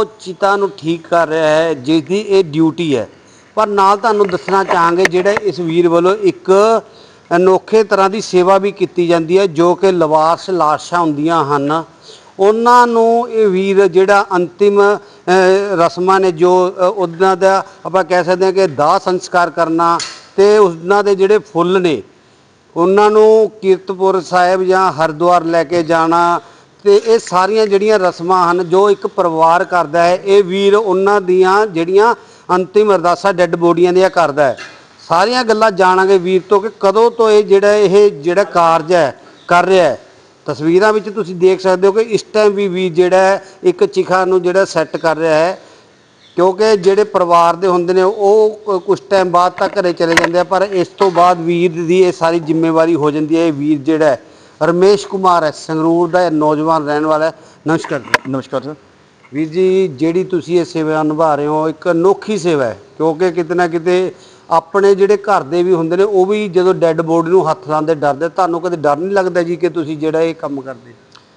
ਉਹ ਚਿਤਾ ਨੂੰ ਠੀਕ ਕਰ ਰਿਹਾ ਹੈ ਜਿਸ ਦੀ ਇਹ ਡਿਊਟੀ ਹੈ। ਪਰ ਨਾਲ ਤੁਹਾਨੂੰ ਦੱਸਣਾ ਚਾਹਾਂਗੇ, ਜਿਹੜਾ ਇਸ ਵੀਰ ਵੱਲੋਂ ਇੱਕ ਅਨੋਖੇ ਤਰ੍ਹਾਂ ਦੀ ਸੇਵਾ ਵੀ ਕੀਤੀ ਜਾਂਦੀ ਹੈ, ਜੋ ਕਿ ਲਵਾਰਸ ਲਾਸ਼ਾਂ ਹੁੰਦੀਆਂ ਹਨ। ਉਹਨਾਂ ਨੂੰ ਇਹ ਵੀਰ ਜਿਹੜਾ ਅੰਤਿਮ ਰਸਮਾਂ ਨੇ ਜੋ ਉਹਨਾਂ ਦਾ ਆਪਾਂ ਕਹਿ ਸਕਦੇ ਹਾਂ ਕਿ ਦਾਹ ਸੰਸਕਾਰ ਕਰਨਾ ਤੇ ਉਹਨਾਂ ਦੇ ਜਿਹੜੇ ਫੁੱਲ ਨੇ, ਉਹਨਾਂ ਨੂੰ ਕੀਰਤਪੁਰ ਸਾਹਿਬ ਜਾਂ ਹਰਿਦੁਆਰ ਲੈ ਕੇ ਜਾਣਾ ਤੇ ਇਹ ਸਾਰੀਆਂ ਜਿਹੜੀਆਂ ਰਸਮਾਂ ਹਨ, ਜੋ ਇੱਕ ਪਰਿਵਾਰ ਕਰਦਾ ਹੈ, ਇਹ ਵੀਰ ਉਹਨਾਂ ਦੀਆਂ ਜਿਹੜੀਆਂ ਅੰਤਿਮ ਅਰਦਾਸਾਂ ਡੈੱਡ ਬੋਡੀਆਂ ਦੀਆਂ ਕਰਦਾ ਹੈ। ਸਾਰੀਆਂ ਗੱਲਾਂ ਜਾਣਾਂਗੇ ਵੀਰ ਤੋਂ ਕਿ ਕਦੋਂ ਤੋਂ ਇਹ ਜਿਹੜਾ ਇਹ ਜਿਹੜਾ ਕਾਰਜ ਹੈ, ਕਰ ਰਿਹਾ ਹੈ। ਤਸਵੀਰਾਂ ਵਿੱਚ ਤੁਸੀਂ ਦੇਖ ਸਕਦੇ ਹੋ ਕਿ ਇਸ ਟਾਈਮ ਵੀ ਵੀਰ ਜਿਹੜਾ ਇੱਕ ਚਿਖਾ ਨੂੰ ਜਿਹੜਾ ਸੈੱਟ ਕਰ ਰਿਹਾ ਹੈ। ਕਿਉਂਕਿ ਜਿਹੜੇ ਪਰਿਵਾਰ ਦੇ ਹੁੰਦੇ ਨੇ, ਉਹ ਕੁਝ ਟਾਈਮ ਬਾਅਦ ਤੱਕ ਘਰੇ ਚਲੇ ਜਾਂਦੇ ਆ, ਪਰ ਇਸ ਤੋਂ ਬਾਅਦ ਵੀਰ ਦੀ ਇਹ ਸਾਰੀ ਜ਼ਿੰਮੇਵਾਰੀ ਹੋ ਜਾਂਦੀ ਹੈ, ਇਹ ਵੀਰ ਜਿਹੜਾ ਰਮੇਸ਼ ਕੁਮਾਰ ਹੈ ਸੰਗਰੂਰ ਦਾ ਇਹ ਨੌਜਵਾਨ ਰਹਿਣ ਵਾਲਾ ਹੈ। ਨਮਸਕਾਰ ਜੀ। ਨਮਸਕਾਰ ਸਰ। ਵੀਰ ਜੀ ਜਿਹੜੀ ਤੁਸੀਂ ਇਹ ਸੇਵਾ ਨਿਭਾ ਰਹੇ ਹੋ ਇੱਕ ਅਨੋਖੀ ਸੇਵਾ ਹੈ ਕਿਉਂਕਿ ਕਿਤੇ ਨਾ ਕਿਤੇ ਆਪਣੇ ਜਿਹੜੇ ਘਰ ਦੇ ਵੀ ਹੁੰਦੇ ਨੇ ਉਹ ਵੀ ਜਦੋਂ ਡੈੱਡ ਬੋਡੀ ਨੂੰ ਹੱਥ ਲਾਉਂਦੇ ਡਰਦੇ ਤੁਹਾਨੂੰ ਕਦੇ ਡਰ ਨਹੀਂ ਲੱਗਦਾ ਜੀ ਕਿ ਤੁਸੀਂ ਜਿਹੜਾ ਇਹ ਕੰਮ ਕਰਦੇ?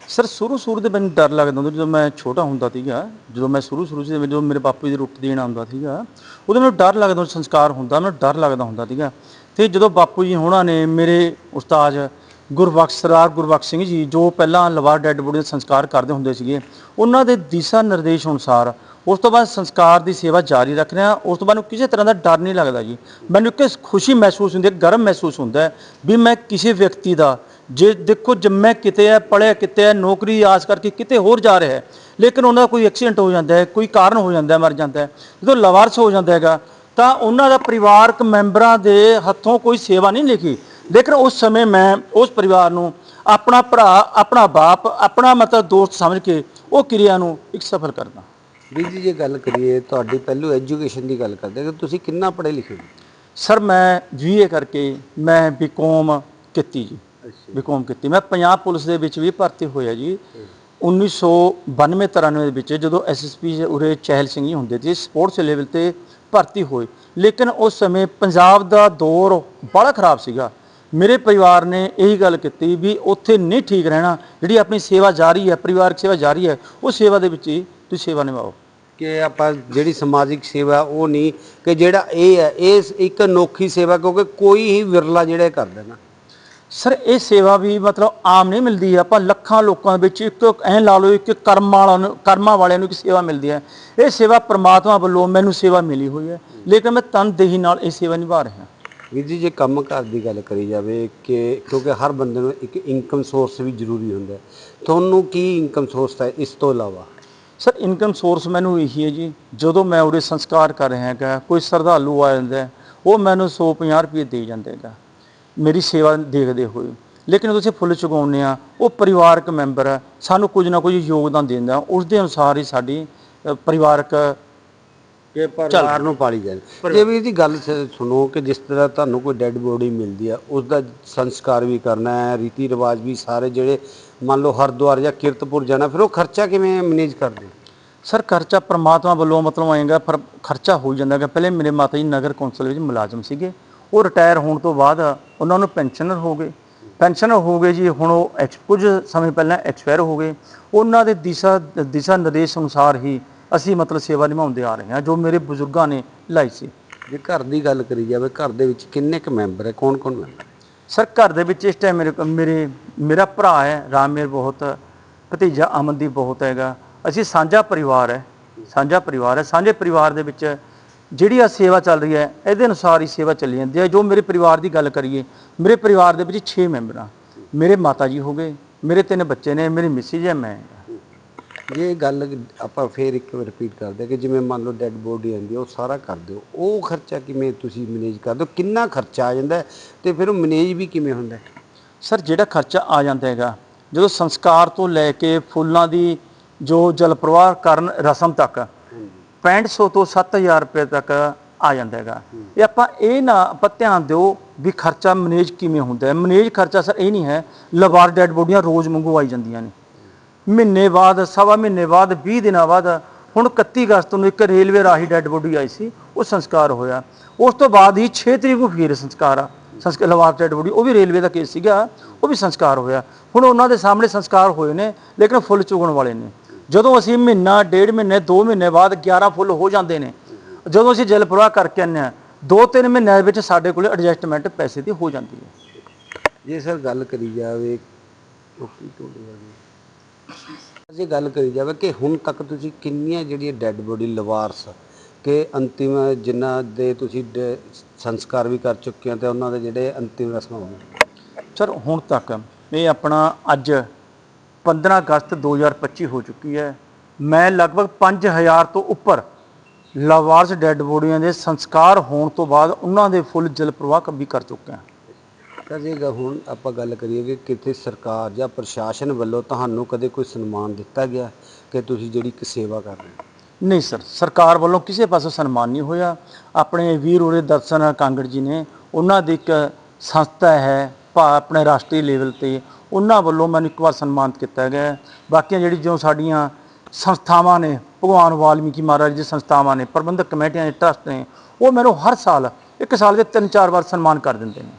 ਸਰ ਸ਼ੁਰੂ ਸ਼ੁਰੂ ਦੇ ਮੈਨੂੰ ਡਰ ਲੱਗਦਾ ਹੁੰਦਾ ਜਦੋਂ ਮੈਂ ਛੋਟਾ ਹੁੰਦਾ ਸੀਗਾ ਜਦੋਂ ਮੈਂ ਸ਼ੁਰੂ ਸ਼ੁਰੂ 'ਚ ਜਦੋਂ ਮੇਰੇ ਬਾਪੂ ਜੀ ਦੀ ਰੋਟੀ ਦੇਣ ਆਉਂਦਾ ਸੀਗਾ ਉਦੋਂ ਮੈਨੂੰ ਡਰ ਲੱਗਦਾ ਹੁੰਦਾ, ਸੰਸਕਾਰ ਹੁੰਦਾ ਮੈਨੂੰ ਡਰ ਲੱਗਦਾ ਹੁੰਦਾ ਸੀਗਾ। ਤੇ ਜਦੋਂ ਬਾਪੂ ਜੀ ਹੋਣਾ ਨੇ ਮੇਰੇ ਉਸਤਾਦ ਗੁਰਬਖਸ਼ ਸਰਾਰ ਗੁਰਬਖਸ਼ ਸਿੰਘ ਜੀ, ਜੋ ਪਹਿਲਾਂ ਲਵਾਰ ਡੈੱਡ ਬੋਡੀ ਦਾ ਸੰਸਕਾਰ ਕਰਦੇ ਹੁੰਦੇ ਸੀਗੇ, ਉਹਨਾਂ ਦੇ ਦਿਸ਼ਾ ਨਿਰਦੇਸ਼ ਅਨੁਸਾਰ ਉਸ ਤੋਂ ਬਾਅਦ ਸੰਸਕਾਰ ਦੀ ਸੇਵਾ ਜਾਰੀ ਰੱਖਦੇ ਰਿਹਾ। ਉਸ ਤੋਂ ਬਾਅਦ ਨੂੰ ਕਿਸੇ ਤਰ੍ਹਾਂ ਦਾ ਡਰ ਨਹੀਂ ਲੱਗਦਾ ਜੀ। ਮੈਨੂੰ ਇੱਕ ਖੁਸ਼ੀ ਮਹਿਸੂਸ ਹੁੰਦੀ ਹੈ ਗਰਮ ਮਹਿਸੂਸ ਹੁੰਦਾ ਹੈ ਵੀ ਮੈਂ ਕਿਸੇ ਵਿਅਕਤੀ ਦਾ, ਜੇ ਦੇਖੋ ਜੰਮਿਆ ਕਿਤੇ ਹੈ ਪੜਿਆ ਕਿਤੇ ਹੈ, ਨੌਕਰੀ ਆਸ ਕਰਕੇ ਕਿਤੇ ਹੋਰ ਜਾ ਰਿਹਾ ਹੈ, ਲੇਕਿਨ ਉਹਨਾਂ ਦਾ ਕੋਈ ਐਕਸੀਡੈਂਟ ਹੋ ਜਾਂਦਾ ਹੈ, ਕੋਈ ਕਾਰਨ ਹੋ ਜਾਂਦਾ ਹੈ, ਮਰ ਜਾਂਦਾ ਹੈ, ਜਦੋਂ ਲਵਾਰਸ ਹੋ ਜਾਂਦਾ ਹੈਗਾ, ਤਾਂ ਉਹਨਾਂ ਦਾ ਪਰਿਵਾਰਕ ਮੈਂਬਰਾਂ ਦੇ ਹੱਥੋਂ ਕੋਈ ਸੇਵਾ ਨਹੀਂ ਲਿਖੀ। ਲੇਕਿਨ ਉਸ ਸਮੇਂ ਮੈਂ ਉਸ ਪਰਿਵਾਰ ਨੂੰ ਆਪਣਾ ਭਰਾ ਆਪਣਾ ਬਾਪ ਆਪਣਾ ਮਤਲਬ ਦੋਸਤ ਸਮਝ ਕੇ ਉਹ ਕਿਰਿਆ ਨੂੰ ਇੱਕ ਸਫਲ ਕਰਦਾ। ਵੀਰ ਜੀ ਜੇ ਗੱਲ ਕਰੀਏ ਤੁਹਾਡੀ ਪਹਿਲੂ ਐਜੂਕੇਸ਼ਨ ਦੀ ਗੱਲ ਕਰਦੇ ਹਾਂ ਕਿ ਤੁਸੀਂ ਕਿੰਨਾ ਪੜ੍ਹੇ ਲਿਖੇ ਹੋ? ਸਰ ਮੈਂ ਬੀਏ ਕਰਕੇ ਮੈਂ ਬੀਕਾਮ ਕੀਤੀ ਜੀ। ਬੀਕਾਮ ਕੀਤੀ। ਮੈਂ ਪੰਜਾਬ ਪੁਲਿਸ ਦੇ ਵਿੱਚ ਵੀ ਭਰਤੀ ਹੋਇਆ ਜੀ। 1992 93 ਦੇ ਵਿੱਚ ਜਦੋਂ ਐਸਐਸਪੀ ਉਰੇ ਚਹਿਲ ਸਿੰਘ ਜੀ ਹੁੰਦੇ ਸੀ ਸਪੋਰਟਸ ਲੈਵਲ ਤੇ ਭਰਤੀ ਹੋਏ। ਲੇਕਿਨ ਉਸ ਸਮੇਂ ਪੰਜਾਬ ਦਾ ਦੌਰ ਬੜਾ ਖਰਾਬ ਸੀਗਾ। ਮੇਰੇ ਪਰਿਵਾਰ ਨੇ ਇਹੀ ਗੱਲ ਕੀਤੀ ਵੀ ਉੱਥੇ ਨਹੀਂ ਠੀਕ ਰਹਿਣਾ। ਜਿਹੜੀ ਆਪਣੀ ਸੇਵਾ ਜਾਰੀ ਹੈ ਪਰਿਵਾਰਕ ਸੇਵਾ ਜਾਰੀ ਹੈ ਉਹ ਸੇਵਾ ਦੇ ਵਿੱਚ ਹੀ ਤੁਸੀਂ ਸੇਵਾ ਨਿਭਾਓ। ਕਿ ਆਪਾਂ ਜਿਹੜੀ ਸਮਾਜਿਕ ਸੇਵਾ ਉਹ ਨਹੀਂ ਕਿ ਜਿਹੜਾ ਇਹ ਹੈ ਇਹ ਇੱਕ ਅਨੋਖੀ ਸੇਵਾ ਕਿਉਂਕਿ ਕੋਈ ਹੀ ਵਿਰਲਾ ਜਿਹੜਾ ਇਹ ਕਰਦਾ ਨਾ ਸਰ ਇਹ ਸੇਵਾ ਵੀ ਮਤਲਬ ਆਮ ਨਹੀਂ ਮਿਲਦੀ। ਆਪਾਂ ਲੱਖਾਂ ਲੋਕਾਂ ਵਿੱਚ ਇੱਕ ਐਂ ਲਾ ਲਓ ਇੱਕ ਕਰਮ ਵਾਲਾ ਨੂੰ ਕਰਮਾਂ ਵਾਲਿਆਂ ਨੂੰ ਇੱਕ ਸੇਵਾ ਮਿਲਦੀ ਹੈ। ਇਹ ਸੇਵਾ ਪ੍ਰਮਾਤਮਾ ਵੱਲੋਂ ਮੈਨੂੰ ਸੇਵਾ ਮਿਲੀ ਹੋਈ ਹੈ। ਲੇਕਿਨ ਮੈਂ ਤਨਦੇਹੀ ਨਾਲ ਇਹ ਸੇਵਾ ਨਿਭਾ ਰਿਹਾ। ਵੀਰ ਜੀ ਜੇ ਕੰਮ ਕਾਰ ਦੀ ਗੱਲ ਕਰੀ ਜਾਵੇ ਕਿ ਕਿਉਂਕਿ ਹਰ ਬੰਦੇ ਨੂੰ ਇੱਕ ਇਨਕਮ ਸੋਰਸ ਵੀ ਜ਼ਰੂਰੀ ਹੁੰਦਾ ਹੈ ਤੁਹਾਨੂੰ ਕੀ ਇਨਕਮ ਸੋਰਸ ਹੈ ਇਸ ਤੋਂ ਇਲਾਵਾ? ਸਰ ਇਨਕਮ ਸੋਰਸ ਮੈਨੂੰ ਇਹੀ ਹੈ ਜੀ ਜਦੋਂ ਮੈਂ ਉਰੇ ਸੰਸਕਾਰ ਕਰ ਰਿਹਾ ਹੈਗਾ ਕੋਈ ਸ਼ਰਧਾਲੂ ਆ ਜਾਂਦਾ ਹੈ, ਉਹ ਮੈਨੂੰ 150 ਰੁਪਏ ਦੇ ਜਾਂਦਾ ਹੈਗਾ। ਮੇਰੀ ਸੇਵਾ ਦੇਖਦੇ ਹੋਏ। ਲੇਕਿਨ ਜਦੋਂ ਅਸੀਂ ਫੁੱਲ ਚੁਗਾਉਂਦੇ ਆ ਉਹ ਪਰਿਵਾਰਕ ਮੈਂਬਰ ਹੈ, ਸਾਨੂੰ ਕੁਝ ਨਾ ਕੁਝ ਯੋਗਦਾਨ ਦਿੰਦਾ ਉਸ ਦੇ ਅਨੁਸਾਰ ਹੀ ਸਾਡੀ ਅ, ਪਰਿਵਾਰਕ ਕਿ ਪਰਿਵਾਰ ਨੂੰ ਪਾਲੀ ਜਾਏ। ਜੇ ਵੀਰ ਜੀ ਗੱਲ ਸੁਣੋ ਕਿ ਜਿਸ ਤਰ੍ਹਾਂ ਤੁਹਾਨੂੰ ਕੋਈ ਡੈੱਡ ਬੋਡੀ ਮਿਲਦੀ ਆ ਉਸ ਦਾ ਸੰਸਕਾਰ ਵੀ ਕਰਨਾ ਹੈ ਰੀਤੀ ਰਿਵਾਜ ਵੀ ਸਾਰੇ ਜਿਹੜੇ ਮੰਨ ਲਓ ਹਰਿਦੁਆਰ ਜਾਂ ਕੀਰਤਪੁਰ ਜਾਣਾ ਫਿਰ ਉਹ ਖਰਚਾ ਕਿਵੇਂ ਮੈਨੇਜ ਕਰਦੇ? ਸਰ ਖਰਚਾ ਪ੍ਰਮਾਤਮਾ ਵੱਲੋਂ ਮਤਲਬ ਆਏਗਾ ਪਰ ਖਰਚਾ ਹੋ ਜਾਂਦਾ ਹੈਗਾ। ਪਹਿਲੇ ਮੇਰੇ ਮਾਤਾ ਜੀ ਨਗਰ ਕੌਂਸਲ ਵਿੱਚ ਮੁਲਾਜ਼ਮ ਸੀਗੇ। ਉਹ ਰਿਟਾਇਰ ਹੋਣ ਤੋਂ ਬਾਅਦ ਉਹਨਾਂ ਨੂੰ ਪੈਨਸ਼ਨਰ ਹੋ ਗਏ। ਪੈਨਸ਼ਨਰ ਹੋ ਗਏ ਜੀ ਹੁਣ ਉਹ ਐਕਸ ਕੁਝ ਸਮੇਂ ਪਹਿਲਾਂ ਐਕਸਪਾਇਰ ਹੋ ਗਏ। ਉਹਨਾਂ ਦੇ ਦਿਸ਼ਾ ਦਿਸ਼ਾ ਨਿਰਦੇਸ਼ ਅਨੁਸਾਰ ਹੀ ਅਸੀਂ ਮਤਲਬ ਸੇਵਾ ਨਿਭਾਉਂਦੇ ਆ ਰਹੇ ਹਾਂ ਜੋ ਮੇਰੇ ਬਜ਼ੁਰਗਾਂ ਨੇ ਲਾਈ ਸੀ। ਜੇ ਘਰ ਦੀ ਗੱਲ ਕਰੀ ਜਾਵੇ ਘਰ ਦੇ ਵਿੱਚ ਕਿੰਨੇ ਕੁ ਮੈਂਬਰ ਹੈ? ਕੌਣ ਕੌਣ ਮੈਂਬਰ ਸਰ ਘਰ ਦੇ ਵਿੱਚ ਇਸ ਟਾਈਮ ਮੇਰੇ ਮੇਰੇ ਮੇਰਾ ਭਰਾ ਹੈ ਰਾਮੇਰ ਬਹੁਤ ਭਤੀਜਾ ਅਮਨਦੀਪ ਬਹੁਤ ਹੈਗਾ। ਅਸੀਂ ਸਾਂਝਾ ਪਰਿਵਾਰ ਹੈ ਸਾਂਝਾ ਪਰਿਵਾਰ ਹੈ। ਸਾਂਝੇ ਪਰਿਵਾਰ ਦੇ ਵਿੱਚ ਜਿਹੜੀ ਆ ਸੇਵਾ ਚੱਲ ਰਹੀ ਹੈ ਇਹਦੇ ਅਨੁਸਾਰ ਹੀ ਸੇਵਾ ਚੱਲੀ ਜਾਂਦੀ ਹੈ। ਜੋ ਮੇਰੇ ਪਰਿਵਾਰ ਦੀ ਗੱਲ ਕਰੀਏ ਮੇਰੇ ਪਰਿਵਾਰ ਦੇ ਵਿੱਚ 6 ਮੈਂਬਰ। ਆ ਮੇਰੇ ਮਾਤਾ ਜੀ ਹੋ ਗਏ ਮੇਰੇ ਤਿੰਨ ਬੱਚੇ ਨੇ ਮੇਰੀ ਮਿਸਿਜ ਹੈ ਮੈਂ ਜੇ ਇਹ ਗੱਲ ਆਪਾਂ ਫੇਰ ਇੱਕ ਵਾਰ ਰਿਪੀਟ ਕਰਦੇ ਕਿ ਜਿਵੇਂ ਮੰਨ ਲਓ ਡੈੱਡ ਬੋਡੀ ਆਉਂਦੀ ਹੈ ਉਹ ਸਾਰਾ ਕਰਦੇ ਹੋ ਉਹ ਖਰਚਾ ਕਿਵੇਂ ਤੁਸੀਂ ਮੈਨੇਜ ਕਰਦੇ ਹੋ ਕਿੰਨਾ ਖਰਚਾ ਆ ਜਾਂਦਾ ਤੇ ਫਿਰ ਉਹ ਮੈਨੇਜ ਵੀ ਕਿਵੇਂ ਹੁੰਦਾ ਸਰ ਜਿਹੜਾ ਖਰਚਾ ਆ ਜਾਂਦਾ ਹੈਗਾ ਜਦੋਂ ਸੰਸਕਾਰ ਤੋਂ ਲੈ ਕੇ ਫੁੱਲਾਂ ਦੀ ਜੋ ਜਲ ਪ੍ਰਵਾਹ ਕਰਨ ਰਸਮ ਤੱਕ 6500 ਤੋਂ 7000 ਰੁਪਏ ਤੱਕ ਆ ਜਾਂਦਾ ਹੈਗਾ। ਇਹ ਆਪਾਂ ਇਹ ਨਾ ਆਪਾਂ ਧਿਆਨ ਦਿਓ ਵੀ ਖਰਚਾ ਮੈਨੇਜ ਕਿਵੇਂ ਹੁੰਦਾ ਹੈ। ਮੈਨੇਜ ਖਰਚਾ ਸਰ ਇਹ ਨਹੀਂ ਹੈ ਲਵਾਰ ਡੈਡ ਬੋਡੀਆਂ ਰੋਜ਼ ਮੰਗੂ ਆਈ ਜਾਂਦੀਆਂ ਨੇ। ਮਹੀਨੇ ਬਾਅਦ, ਸਵਾ ਮਹੀਨੇ ਬਾਅਦ 20 ਦਿਨਾਂ ਬਾਅਦ, ਹੁਣ 31 ਅਗਸਤ ਨੂੰ ਇੱਕ ਰੇਲਵੇ ਰਾਹੀ ਡੈਡ ਬੋਡੀ ਆਈ ਸੀ, ਉਹ ਸੰਸਕਾਰ ਹੋਇਆ। ਉਸ ਤੋਂ ਬਾਅਦ ਹੀ 6 ਤਰੀਕ ਨੂੰ ਫਿਰ ਸੰਸਕਾਰ ਆ ਸੰਸਕਾਰ ਲਵਾਰ ਡੈਡ ਬੋਡੀ, ਉਹ ਵੀ ਰੇਲਵੇ ਦਾ ਕੇਸ ਸੀਗਾ, ਉਹ ਵੀ ਸੰਸਕਾਰ ਹੋਇਆ। ਹੁਣ ਉਹਨਾਂ ਦੇ ਸਾਹਮਣੇ ਸੰਸਕਾਰ ਹੋਏ ਨੇ, ਲੇਕਿਨ ਫੁੱਲ ਚੁਗਣ ਵਾਲੇ ਨੇ। ਜਦੋਂ ਅਸੀਂ ਮਹੀਨਾ, ਡੇਢ ਮਹੀਨੇ 2 ਮਹੀਨੇ ਬਾਅਦ 11 ਫੁੱਲ ਹੋ ਜਾਂਦੇ ਨੇ, ਜਦੋਂ ਅਸੀਂ ਜਲ ਪ੍ਰਵਾਹ ਕਰਕੇ ਆਉਂਦੇ ਹਾਂ ਦੋ ਤਿੰਨ ਮਹੀਨਿਆਂ ਵਿੱਚ ਸਾਡੇ ਕੋਲ ਐਡਜਸਟਮੈਂਟ ਪੈਸੇ ਦੀ ਹੋ ਜਾਂਦੀ ਹੈ। ਜੇ ਸਰ ਗੱਲ ਕਰੀ ਜਾਵੇ ਓਕੇ ਜੇ ਗੱਲ ਕਰੀ ਜਾਵੇ ਕਿ ਹੁਣ ਤੱਕ ਤੁਸੀਂ ਕਿੰਨੀਆਂ ਜਿਹੜੀਆਂ ਡੈੱਡ ਬੋਡੀ ਲਵਾਰਸ ਕਿ ਅੰਤਿਮ ਜਿਨ੍ਹਾਂ ਦੇ ਤੁਸੀਂ ਡ- ਸੰਸਕਾਰ ਵੀ ਕਰ ਚੁੱਕੇ ਹੋ ਤੇ ਉਹਨਾਂ ਦੇ ਜਿਹੜੇ ਅੰਤਿਮ ਰਸਮਾਂ ਹੋਣਗੀਆਂ ਸਰ ਹੁਣ ਤੱਕ ਇਹ ਆਪਣਾ ਅੱਜ 15 ਅਗਸਤ 2025 ਹੋ ਚੁੱਕੀ ਹੈ। ਮੈਂ ਲਗਭਗ 5000 ਤੋਂ ਉੱਪਰ ਲਵਾਰਸ ਡੈੱਡ ਬੋਡੀਆਂ ਦੇ ਸੰਸਕਾਰ ਹੋਣ ਤੋਂ ਬਾਅਦ ਉਹਨਾਂ ਦੇ ਫੁੱਲ ਜਲ ਪ੍ਰਵਾਹ ਵੀ ਕਰ ਚੁੱਕਾ ਹਾਂ ਤਾਂ ਜੇ ਗ- ਹੁਣ ਆਪਾਂ ਗੱਲ ਕਰੀਏ ਕਿ ਕਿਤੇ ਸਰਕਾਰ ਜਾਂ ਪ੍ਰਸ਼ਾਸਨ ਵੱਲੋਂ ਤੁਹਾਨੂੰ ਕਦੇ ਕੋਈ ਸਨਮਾਨ ਦਿੱਤਾ ਗਿਆ ਕਿ ਤੁਸੀਂ ਜਿਹੜੀ ਇੱਕ ਸੇਵਾ ਕਰ ਰਹੇ ਹੋ? ਨਹੀਂ ਸਰ, ਸਰਕਾਰ ਵੱਲੋਂ ਕਿਸੇ ਪਾਸੋਂ ਸਨਮਾਨ ਨਹੀਂ ਹੋਇਆ। ਆਪਣੇ ਵੀਰ ਉਰੇ ਦਰਸ਼ਨ ਕਾਂਗੜ ਜੀ ਨੇ, ਉਹਨਾਂ ਦੀ ਇੱਕ ਸੰਸਥਾ ਹੈ, ਭਾ ਆਪਣੇ ਰਾਸ਼ਟਰੀ ਲੈਵਲ ਤੇ, ਉਹਨਾਂ ਵੱਲੋਂ ਮੈਨੂੰ ਇੱਕ ਵਾਰ ਸਨਮਾਨਿਤ ਕੀਤਾ ਗਿਆ। ਬਾਕੀਆਂ ਜਿਹੜੀ ਜੋ ਸਾਡੀਆਂ ਸੰਸਥਾਵਾਂ ਨੇ, ਭਗਵਾਨ ਵਾਲਮੀਕੀ ਮਹਾਰਾਜ ਦੀ ਸੰਸਥਾਵਾਂ ਨੇ, ਪ੍ਰਬੰਧਕ ਕਮੇਟੀਆਂ ਦੇ ਟਰਸਟ ਨੇ, ਉਹ ਮੈਨੂੰ ਹਰ ਸਾਲ, ਇੱਕ ਸਾਲ ਦੇ ਤਿੰਨ ਚਾਰ ਵਾਰ ਸਨਮਾਨ ਕਰ ਦਿੰਦੇ ਨੇ।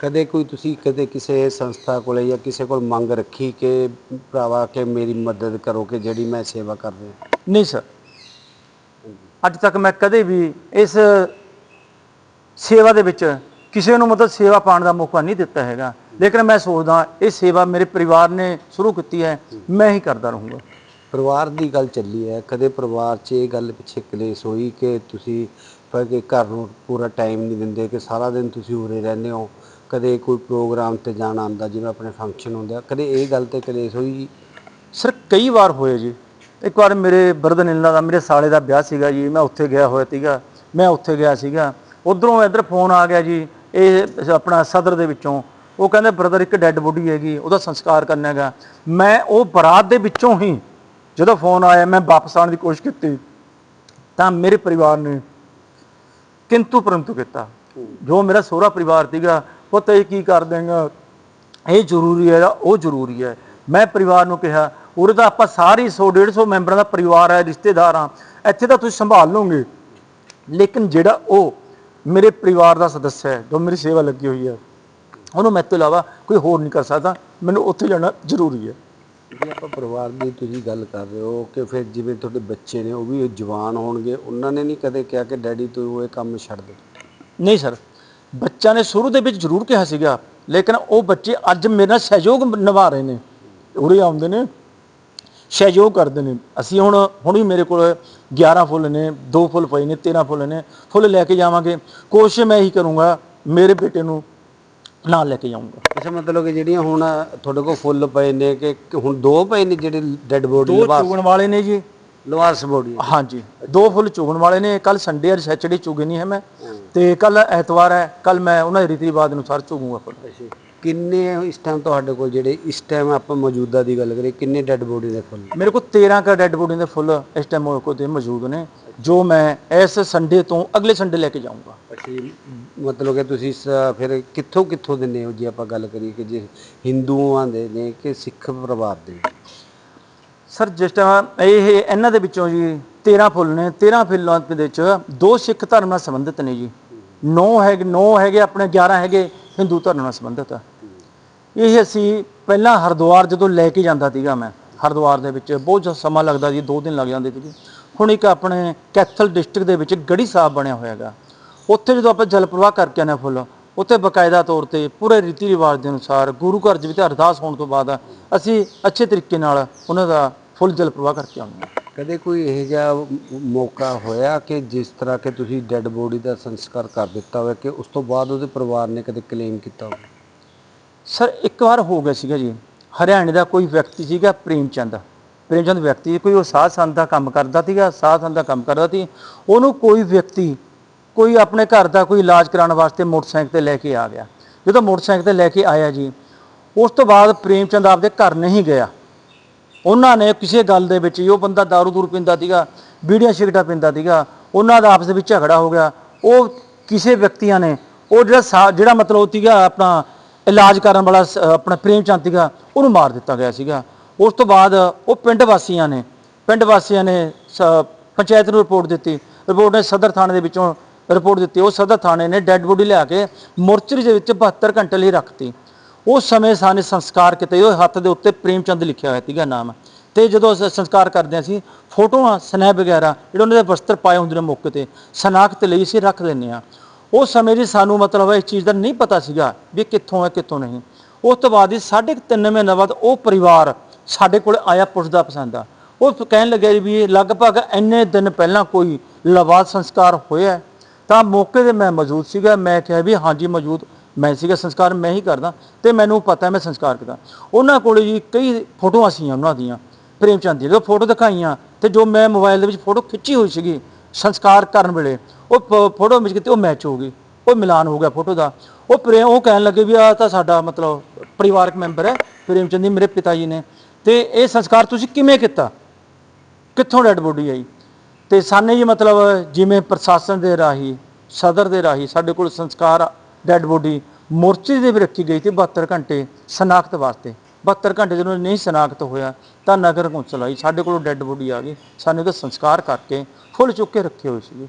ਕਦੇ ਕੋਈ ਤੁਸੀਂ ਕਦੇ ਕਿਸੇ ਸੰਸਥਾ ਕੋਲੇ ਜਾਂ ਕਿਸੇ ਕੋਲ ਮੰਗ ਰੱਖੀ ਕਿ ਭਰਾਵਾ ਕਿ ਮੇਰੀ ਮਦਦ ਕਰੋ ਕਿ ਜਿਹੜੀ ਮੈਂ ਸੇਵਾ ਕਰ ਰਿਹਾ? ਨਹੀਂ ਸਰ। ਅੱਜ ਤੱਕ ਮੈਂ ਕਦੇ ਵੀ ਇਸ ਸੇਵਾ ਦੇ ਵਿੱਚ ਕਿਸੇ ਨੂੰ ਮਤਲਬ ਸੇਵਾ ਪਾਉਣ ਦਾ ਮੌਕਾ ਨਹੀਂ ਦਿੱਤਾ ਹੈਗਾ। ਲੇਕਿਨ ਮੈਂ ਸੋਚਦਾ ਇਹ ਸੇਵਾ ਮੇਰੇ ਪਰਿਵਾਰ ਨੇ ਸ਼ੁਰੂ ਕੀਤੀ ਹੈ। ਮੈਂ ਹੀ ਕਰਦਾ ਰਹੂੰਗਾ। ਪਰਿਵਾਰ ਦੀ ਗੱਲ ਚੱਲੀ ਹੈ। ਕਦੇ ਪਰਿਵਾਰ 'ਚ ਇਹ ਗੱਲ ਪਿੱਛੇ ਕਲੇਸ਼ ਹੋਈ ਕਿ ਤੁਸੀਂ ਪਰ ਕਿ ਘਰ ਨੂੰ ਪੂਰਾ ਟਾਈਮ ਨਹੀਂ ਦਿੰਦੇ ਕਿ ਸਾਰਾ ਦਿਨ ਤੁਸੀਂ ਉਰੇ ਰਹਿੰਦੇ ਹੋ? ਕਦੇ ਕੋਈ ਪ੍ਰੋਗਰਾਮ ਤੇ ਜਾਣਾ ਆਉਂਦਾ ਜਿਵੇਂ ਆਪਣੇ ਫੰਕਸ਼ਨ ਹੁੰਦੇ ਆ ਕਦੇ ਇਹ ਗੱਲ ਤੇ ਕਲੇਸ਼ ਹੋਈ ਜੀ? ਸਰ ਕਈ ਵਾਰ ਹੋਏ ਜੀ। ਇੱਕ ਵਾਰ ਮੇਰੇ ਬਰਦਰ ਇਨਲਾ ਦਾ ਮੇਰੇ ਸਾਲੇ ਦਾ ਵਿਆਹ ਸੀਗਾ ਜੀ ਮੈਂ ਉੱਥੇ ਗਿਆ ਹੋਇਆ ਸੀਗਾ ਮੈਂ ਉੱਥੇ ਗਿਆ ਸੀਗਾ। ਉਧਰੋਂ ਇੱਧਰ ਫੋਨ ਆ ਗਿਆ ਜੀ ਇਹ ਆਪਣਾ ਸਦਰ ਦੇ ਵਿੱਚੋਂ। ਉਹ ਕਹਿੰਦੇ ਬ੍ਰਦਰ ਇੱਕ ਡੈੱਡ ਬੋਡੀ ਹੈਗੀ ਉਹਦਾ ਸੰਸਕਾਰ ਕਰਨਾ ਹੈਗਾ। ਮੈਂ ਉਹ ਬਰਾਤ ਦੇ ਵਿੱਚੋਂ ਹੀ ਜਦੋਂ ਫੋਨ ਆਇਆ ਮੈਂ ਵਾਪਸ ਆਉਣ ਦੀ ਕੋਸ਼ਿਸ਼ ਕੀਤੀ ਤਾਂ ਮੇਰੇ ਪਰਿਵਾਰ ਨੇ ਕਿੰਤੂ ਪਰੰਤੂ ਕੀਤਾ। ਜੋ ਮੇਰਾ ਸਹੁਰਾ ਪਰਿਵਾਰ ਸੀਗਾ ਪੁੱਤ ਇਹ ਕੀ ਕਰ ਦੇਂਗਾ? ਇਹ ਜ਼ਰੂਰੀ ਹੈ ਉਹ ਜ਼ਰੂਰੀ ਹੈ। ਮੈਂ ਪਰਿਵਾਰ ਨੂੰ ਕਿਹਾ ਉਰੇ ਤਾਂ ਆਪਾਂ ਸਾਰੇ 100 150 ਮੈਂਬਰਾਂ ਦਾ ਪਰਿਵਾਰ ਹੈ ਰਿਸ਼ਤੇਦਾਰ ਆ ਇੱਥੇ ਤਾਂ ਤੁਸੀਂ ਸੰਭਾਲ ਲਓਗੇ। ਲੇਕਿਨ ਜਿਹੜਾ ਉਹ ਮੇਰੇ ਪਰਿਵਾਰ ਦਾ ਸਦੱਸ ਹੈ ਜੋ ਮੇਰੀ ਸੇਵਾ ਲੱਗੀ ਹੋਈ ਹੈ ਉਹਨੂੰ ਮੇਰੇ ਤੋਂ ਇਲਾਵਾ ਕੋਈ ਹੋਰ ਨਹੀਂ ਕਰ ਸਕਦਾ। ਮੈਨੂੰ ਉੱਥੇ ਜਾਣਾ ਜ਼ਰੂਰੀ ਹੈ। ਜੇ ਆਪਾਂ ਪਰਿਵਾਰ ਦੀ ਤੁਸੀਂ ਗੱਲ ਕਰ ਰਹੇ ਹੋ ਕਿ ਫਿਰ ਜਿਵੇਂ ਤੁਹਾਡੇ ਬੱਚੇ ਨੇ ਉਹ ਵੀ ਜਵਾਨ ਹੋਣਗੇ ਉਹਨਾਂ ਨੇ ਨਹੀਂ ਕਦੇ ਕਿਹਾ ਕਿ ਡੈਡੀ ਤੂੰ ਇਹ ਕੰਮ ਛੱਡ ਦੇ? ਨਹੀਂ ਸਰ। ਬੱਚਾ ਨੇ ਸ਼ੁਰੂ ਦੇ ਵਿੱਚ ਜ਼ਰੂਰ ਕਿਹਾ ਸੀਗਾ ਲੇਕਿਨ ਉਹ ਬੱਚੇ ਅੱਜ ਮੇਰੇ ਨਾਲ ਸਹਿਯੋਗ ਨਿਭਾ ਰਹੇ ਨੇ। ਉਰੇ ਆਉਂਦੇ ਨੇ ਸਹਿਯੋਗ ਕਰਦੇ ਨੇ। ਅਸੀਂ ਹੁਣ ਹੁਣ ਵੀ ਮੇਰੇ ਕੋਲ 11 ਫੁੱਲ ਨੇ 2 ਫੁੱਲ ਪਏ ਨੇ 13 ਫੁੱਲ ਨੇ। ਫੁੱਲ ਲੈ ਕੇ ਜਾਵਾਂਗੇ। ਕੋਸ਼ਿਸ਼ ਮੈਂ ਇਹੀ ਕਰੂੰਗਾ ਮੇਰੇ ਬੇਟੇ ਨੂੰ ਨਾਲ ਲੈ ਕੇ ਜਾਊਂਗਾ। ਅੱਛਾ ਮਤਲਬ ਕਿ ਜਿਹੜੀਆਂ ਹੁਣ ਤੁਹਾਡੇ ਕੋਲ ਫੁੱਲ ਪਏ ਨੇ ਕਿ ਕਿ ਹੁਣ ਦੋ ਪਏ ਨੇ ਜਿਹੜੇ ਡੈੱਡ ਬੋਡੀ ਦੋ ਚੁਗਣ ਵਾਲੇ ਨੇ ਜੀ। ਲਵਾਰਸ ਬੋਡੀ ਹਾਂਜੀ। ਦੋ ਫੁੱਲ ਚੁਗਣ ਵਾਲੇ ਨੇ ਕੱਲ ਸੰਡੇ ਅੱਜ ਸੈਚਰਡੇ ਚੁਗੇ ਨਹੀਂ ਹੈ ਮੈਂ। ਤੇ ਕੱਲ ਐਤਵਾਰ ਹੈ ਕੱਲ ਮੈਂ ਉਹਨਾਂ ਦੇ ਰੀਤੀ ਰਿਵਾਜ ਅਨੁਸਾਰ ਚੁਗੂੰਗਾ ਫੁੱਲ ਕਿੰਨੇ ਇਸ ਟਾਈਮ ਤੁਹਾਡੇ ਕੋਲ ਜਿਹੜੇ ਇਸ ਟਾਈਮ ਆਪਾਂ ਮੌਜੂਦਾ ਦੀ ਗੱਲ ਕਰੀਏ ਕਿੰਨੇ ਡੈੱਡ ਬੋਡੀ ਦੇ ਫੁੱਲ? ਮੇਰੇ ਕੋਲ 13 ਕਾ ਡੈੱਡ ਬੋਡੀ ਦੇ ਫੁੱਲ ਇਸ ਟਾਈਮ ਮੇਰੇ ਕੋਲ ਤੇ ਮੌਜੂਦ ਨੇ ਜੋ ਮੈਂ ਇਸ ਸੰਡੇ ਤੋਂ ਅਗਲੇ ਸੰਡੇ ਲੈ ਕੇ ਜਾਊਂਗਾ। ਅੱਛਾ ਜੀ, ਮਤਲਬ ਕਿ ਤੁਸੀਂ ਸ- ਫਿਰ ਕਿੱਥੋਂ ਕਿੱਥੋਂ ਦਿੰਦੇ ਹੋ ਜੇ ਆਪਾਂ ਗੱਲ ਕਰੀਏ ਕਿ ਜੇ ਹਿੰਦੂਆਂ ਦੇ ਨੇ ਕਿ ਸਿੱਖ ਪਰਿਵਾਰ ਦੇ ਸਰ, ਜਿਸ ਟਾਈਮ ਇਹ ਇਹਨਾਂ ਦੇ ਵਿੱਚੋਂ ਜੀ 13 ਫੁੱਲ ਨੇ 13 ਫੁੱਲਾਂ ਦੇ ਵਿੱਚ ਦੋ ਸਿੱਖ ਧਰਮ ਨਾਲ ਸੰਬੰਧਿਤ ਨੇ ਜੀ। 9 ਹੈਗੇ 9 ਹੈਗੇ, ਆਪਣੇ 11 ਹੈਗੇ ਹਿੰਦੂ ਧਰਮ ਨਾਲ ਸੰਬੰਧਿਤ। ਆ ਇਹ ਅਸੀਂ ਪਹਿਲਾਂ ਹਰਿਦੁਆਰ ਜਦੋਂ ਲੈ ਕੇ ਜਾਂਦਾ ਸੀਗਾ ਮੈਂ, ਹਰਿਦੁਆਰ ਦੇ ਵਿੱਚ ਬਹੁਤ ਜ਼ਿਆਦਾ ਸਮਾਂ ਲੱਗਦਾ ਜੀ 2 ਦਿਨ ਲੱਗ ਜਾਂਦੇ ਸੀਗੇ। ਹੁਣ ਇੱਕ ਆਪਣੇ ਕੈਥਲ ਡਿਸਟ੍ਰਿਕਟ ਦੇ ਵਿੱਚ ਗੜੀ ਸਾਹਿਬ ਬਣਿਆ ਹੋਇਆ ਹੈਗਾ। ਉੱਥੇ ਜਦੋਂ ਆਪਾਂ ਜਲ ਪ੍ਰਵਾਹ ਕਰਕੇ ਆਨੇ ਫੁੱਲ, ਉੱਥੇ ਬਕਾਇਦਾ ਤੌਰ ਤੇ ਪੂਰੇ ਰੀਤੀ ਰਿਵਾਜ ਦੇ ਅਨੁਸਾਰ ਗੁਰੂ ਘਰ ਦੇ ਵਿੱਚ ਅਰਦਾਸ ਹੋਣ ਤੋਂ ਬਾਅਦ ਅਸੀਂ ਅੱਛੇ ਤਰੀਕੇ ਨਾਲ ਉਹਨਾਂ ਦਾ ਫੁੱਲ ਜਲ ਪ੍ਰਵਾਹ ਕਰਕੇ ਆਉਂਦੇ ਹਾਂ। ਕਦੇ ਕੋਈ ਇਹੋ ਜਿਹਾ ਮੌਕਾ ਹੋਇਆ ਕਿ ਜਿਸ ਤਰ੍ਹਾਂ ਕਿ ਤੁਸੀਂ ਡੈੱਡ ਬੋਡੀ ਦਾ ਸੰਸਕਾਰ ਕਰ ਦਿੱਤਾ ਹੋਵੇ ਕਿ ਉਸ ਤੋਂ ਬਾਅਦ ਉਹਦੇ ਪਰਿਵਾਰ ਨੇ ਕਦੇ ਕਲੇਮ ਕੀਤਾ ਹੋਵੇ? ਸਰ ਇੱਕ ਵਾਰ ਹੋ ਗਿਆ ਸੀਗਾ ਜੀ। ਹਰਿਆਣੇ ਦਾ ਕੋਈ ਵਿਅਕਤੀ ਸੀਗਾ ਪ੍ਰੇਮਚੰਦ ਪ੍ਰੇਮਚੰਦ ਵਿਅਕਤੀ ਕੋਈ ਉਹ ਸਾਧ ਸੰਤ ਦਾ ਕੰਮ ਕਰਦਾ ਸੀਗਾ ਸਾਧ ਸੰਤ ਦਾ ਕੰਮ ਕਰਦਾ ਸੀ। ਉਹਨੂੰ ਕੋਈ ਵਿਅਕਤੀ ਕੋਈ ਆਪਣੇ ਘਰ ਦਾ ਕੋਈ ਇਲਾਜ ਕਰਾਉਣ ਵਾਸਤੇ ਮੋਟਰਸਾਈਕਲ ਤੇ ਲੈ ਕੇ ਆ ਗਿਆ। ਜਦੋਂ ਮੋਟਰਸਾਈਕਲ ਤੇ ਲੈ ਕੇ ਆਇਆ ਜੀ ਉਸ ਤੋਂ ਬਾਅਦ ਪ੍ਰੇਮਚੰਦ ਆਪਦੇ ਘਰ ਨਹੀਂ ਗਿਆ। ਉਹਨਾਂ ਨੇ ਕਿਸੇ ਗੱਲ ਦੇ ਵਿੱਚ ਹੀ ਉਹ ਬੰਦਾ ਦਾਰੂ ਦੂਰ ਪੀਂਦਾ ਸੀਗਾ, ਬੀੜੀਆਂ ਸਿਗਰਟਾਂ ਪੀਂਦਾ ਸੀਗਾ, ਉਹਨਾਂ ਦਾ ਆਪਸ ਦੇ ਵਿੱਚ ਝਗੜਾ ਹੋ ਗਿਆ। ਉਹ ਕਿਸੇ ਵਿਅਕਤੀਆਂ ਨੇ, ਉਹ ਜਿਹੜਾ ਸਾ- ਜਿਹੜਾ ਮਤਲਬ ਉਹ ਸੀਗਾ ਆਪਣਾ ਇਲਾਜ ਕਰਨ ਵਾਲਾ ਸ- ਆਪਣਾ ਪ੍ਰੇਮ ਚੰਦ ਸੀਗਾ, ਉਹਨੂੰ ਮਾਰ ਦਿੱਤਾ ਗਿਆ ਸੀਗਾ। ਉਸ ਤੋਂ ਬਾਅਦ ਉਹ ਪਿੰਡ ਵਾਸੀਆਂ ਨੇ, ਪਿੰਡ ਵਾਸੀਆਂ ਨੇ ਸ- ਪੰਚਾਇਤ ਨੂੰ ਰਿਪੋਰਟ ਦਿੱਤੀ। ਰਿਪੋਰਟ ਨੇ ਸਦਰ ਥਾਣੇ ਦੇ ਵਿੱਚੋਂ ਰਿਪੋਰਟ ਦਿੱਤੀ। ਉਹ ਸਦਰ ਥਾਣੇ ਨੇ ਡੈੱਡ ਬੋਡੀ ਲਿਆ ਕੇ ਮੋਰਚਰੀ ਦੇ ਵਿੱਚ 72 ਘੰਟੇ ਲਈ ਰੱਖਤੀ ਉਸ ਸਮੇਂ ਸਾਨੇ ਸੰਸਕਾਰ ਕੀਤੇ, ਉਹ ਹੱਥ ਦੇ ਉੱਤੇ ਪ੍ਰੇਮ ਚੰਦ ਲਿਖਿਆ ਹੋਇਆ ਸੀਗਾ ਨਾਮ। ਤੇ ਜਦੋਂ ਅਸੀਂ ਸੰਸਕਾਰ ਕਰਦੇ ਹਾਂ ਅਸੀਂ, ਫੋਟੋਆਂ ਸਨੈਪ ਵਗੈਰਾ, ਜਿਹੜੇ ਉਹਨਾਂ ਦੇ ਵਸਤਰ ਪਾਏ ਹੁੰਦੇ ਨੇ ਮੌਕੇ ਤੇ, ਸ਼ਨਾਖਤ ਲਈ ਅਸੀਂ ਰੱਖ ਦਿੰਦੇ ਆ ਉਸ ਸਮੇਂ ਦੀ ਸਾਨੂੰ ਮਤਲਬ ਇਸ ਚੀਜ਼ ਦਾ ਨਹੀਂ ਪਤਾ ਸੀਗਾ ਵੀ ਕਿੱਥੋਂ ਹੈ, ਕਿੱਥੋਂ ਨਹੀਂ। ਉਸ ਤੋਂ ਬਾਅਦ ਹੀ ਸਾਢੇ ਕੁ ਤਿੰਨ ਮਹੀਨੇ ਬਾਅਦ ਉਹ ਪਰਿਵਾਰ ਸਾਡੇ ਕੋਲ ਆਇਆ ਪੁੱਛਦਾ ਆ। ਉਹ ਕਹਿਣ ਲੱਗਿਆ ਵੀ ਲਗਭਗ ਇੰਨੇ ਦਿਨ ਪਹਿਲਾਂ ਕੋਈ ਲਵਾਦ ਸੰਸਕਾਰ ਹੋਇਆ ਤਾਂ ਮੌਕੇ ਤੇ ਮੈਂ ਮੌਜੂਦ ਸੀਗਾ, ਮੈਂ ਕਿਹਾ ਵੀ ਹਾਂਜੀ ਮੌਜੂਦ ਮੈਂ ਸੀਗਾ ਸੰਸਕਾਰ, ਮੈਂ ਹੀ ਕਰਦਾ ਤੇ ਮੈਨੂੰ ਪਤਾ ਮੈਂ ਸੰਸਕਾਰ ਕਰਦਾ। ਉਹਨਾਂ ਕੋਲ ਜੀ ਕਈ ਫੋਟੋਆਂ ਸੀ ਉਹਨਾਂ ਦੀਆਂ, ਪ੍ਰੇਮ ਚੰਦ ਦੀ ਜਦੋਂ ਫੋਟੋ ਦਿਖਾਈਆਂ ਤੇ ਜੋ ਮੈਂ ਮੋਬਾਈਲ ਦੇ ਵਿੱਚ ਫੋਟੋ ਖਿੱਚੀ ਹੋਈ ਸੀਗੀ ਸੰਸਕਾਰ ਕਰਨ ਵੇਲੇ, ਉਹ ਪ- ਫੋਟੋ ਵਿੱਚ ਕਿਤੇ ਉਹ ਮੈਚ ਹੋ ਗਈ, ਉਹ ਮਿਲਾਨ ਹੋ ਗਿਆ ਫੋਟੋ ਦਾ। ਉਹ ਪ੍ਰੇਮ, ਉਹ ਕਹਿਣ ਲੱਗੇ ਵੀ ਆ ਤਾਂ ਸਾਡਾ ਮਤਲਬ ਪਰਿਵਾਰਕ ਮੈਂਬਰ ਹੈ, ਪ੍ਰੇਮ ਚੰਦ ਜੀ, ਮੇਰੇ ਪਿਤਾ ਜੀ ਨੇ। ਤੇ ਇਹ ਸੰਸਕਾਰ ਤੁਸੀਂ ਕਿਵੇਂ ਕੀਤਾ? ਕਿੱਥੋਂ ਡੈਡ ਬੋਡੀ ਆਈ? ਤੇ ਸਾਨੇ ਜੀ ਮਤਲਬ ਜਿਵੇਂ ਪ੍ਰਸ਼ਾਸਨ ਦੇ ਰਾਹੀਂ, ਸਦਰ ਦੇ ਰਾਹੀਂ ਸਾਡੇ ਕੋਲ ਸੰਸਕਾਰ, ਡੈਡ ਬੋਡੀ ਮੋਰਚੇ ਦੇ ਵੀ ਰੱਖੀ ਗਈ ਸੀ 72 ਘੰਟੇ ਸ਼ਨਾਖਤ ਵਾਸਤੇ। 72 ਘੰਟੇ ਜਦੋਂ ਨਹੀਂ ਸ਼ਨਾਖਤ ਹੋਇਆ, ਤਾਂ ਨਗਰ ਕੌਂਸਲ ਆਈ। ਸਾਡੇ ਕੋਲ ਡੈੱਡ ਬੋਡੀ ਆ ਗਈ। ਸਾਨੂੰ ਉਹਦਾ ਸੰਸਕਾਰ ਕਰਕੇ ਫੁੱਲ ਚੁੱਕ ਕੇ ਰੱਖੇ ਹੋਏ ਸੀਗੇ।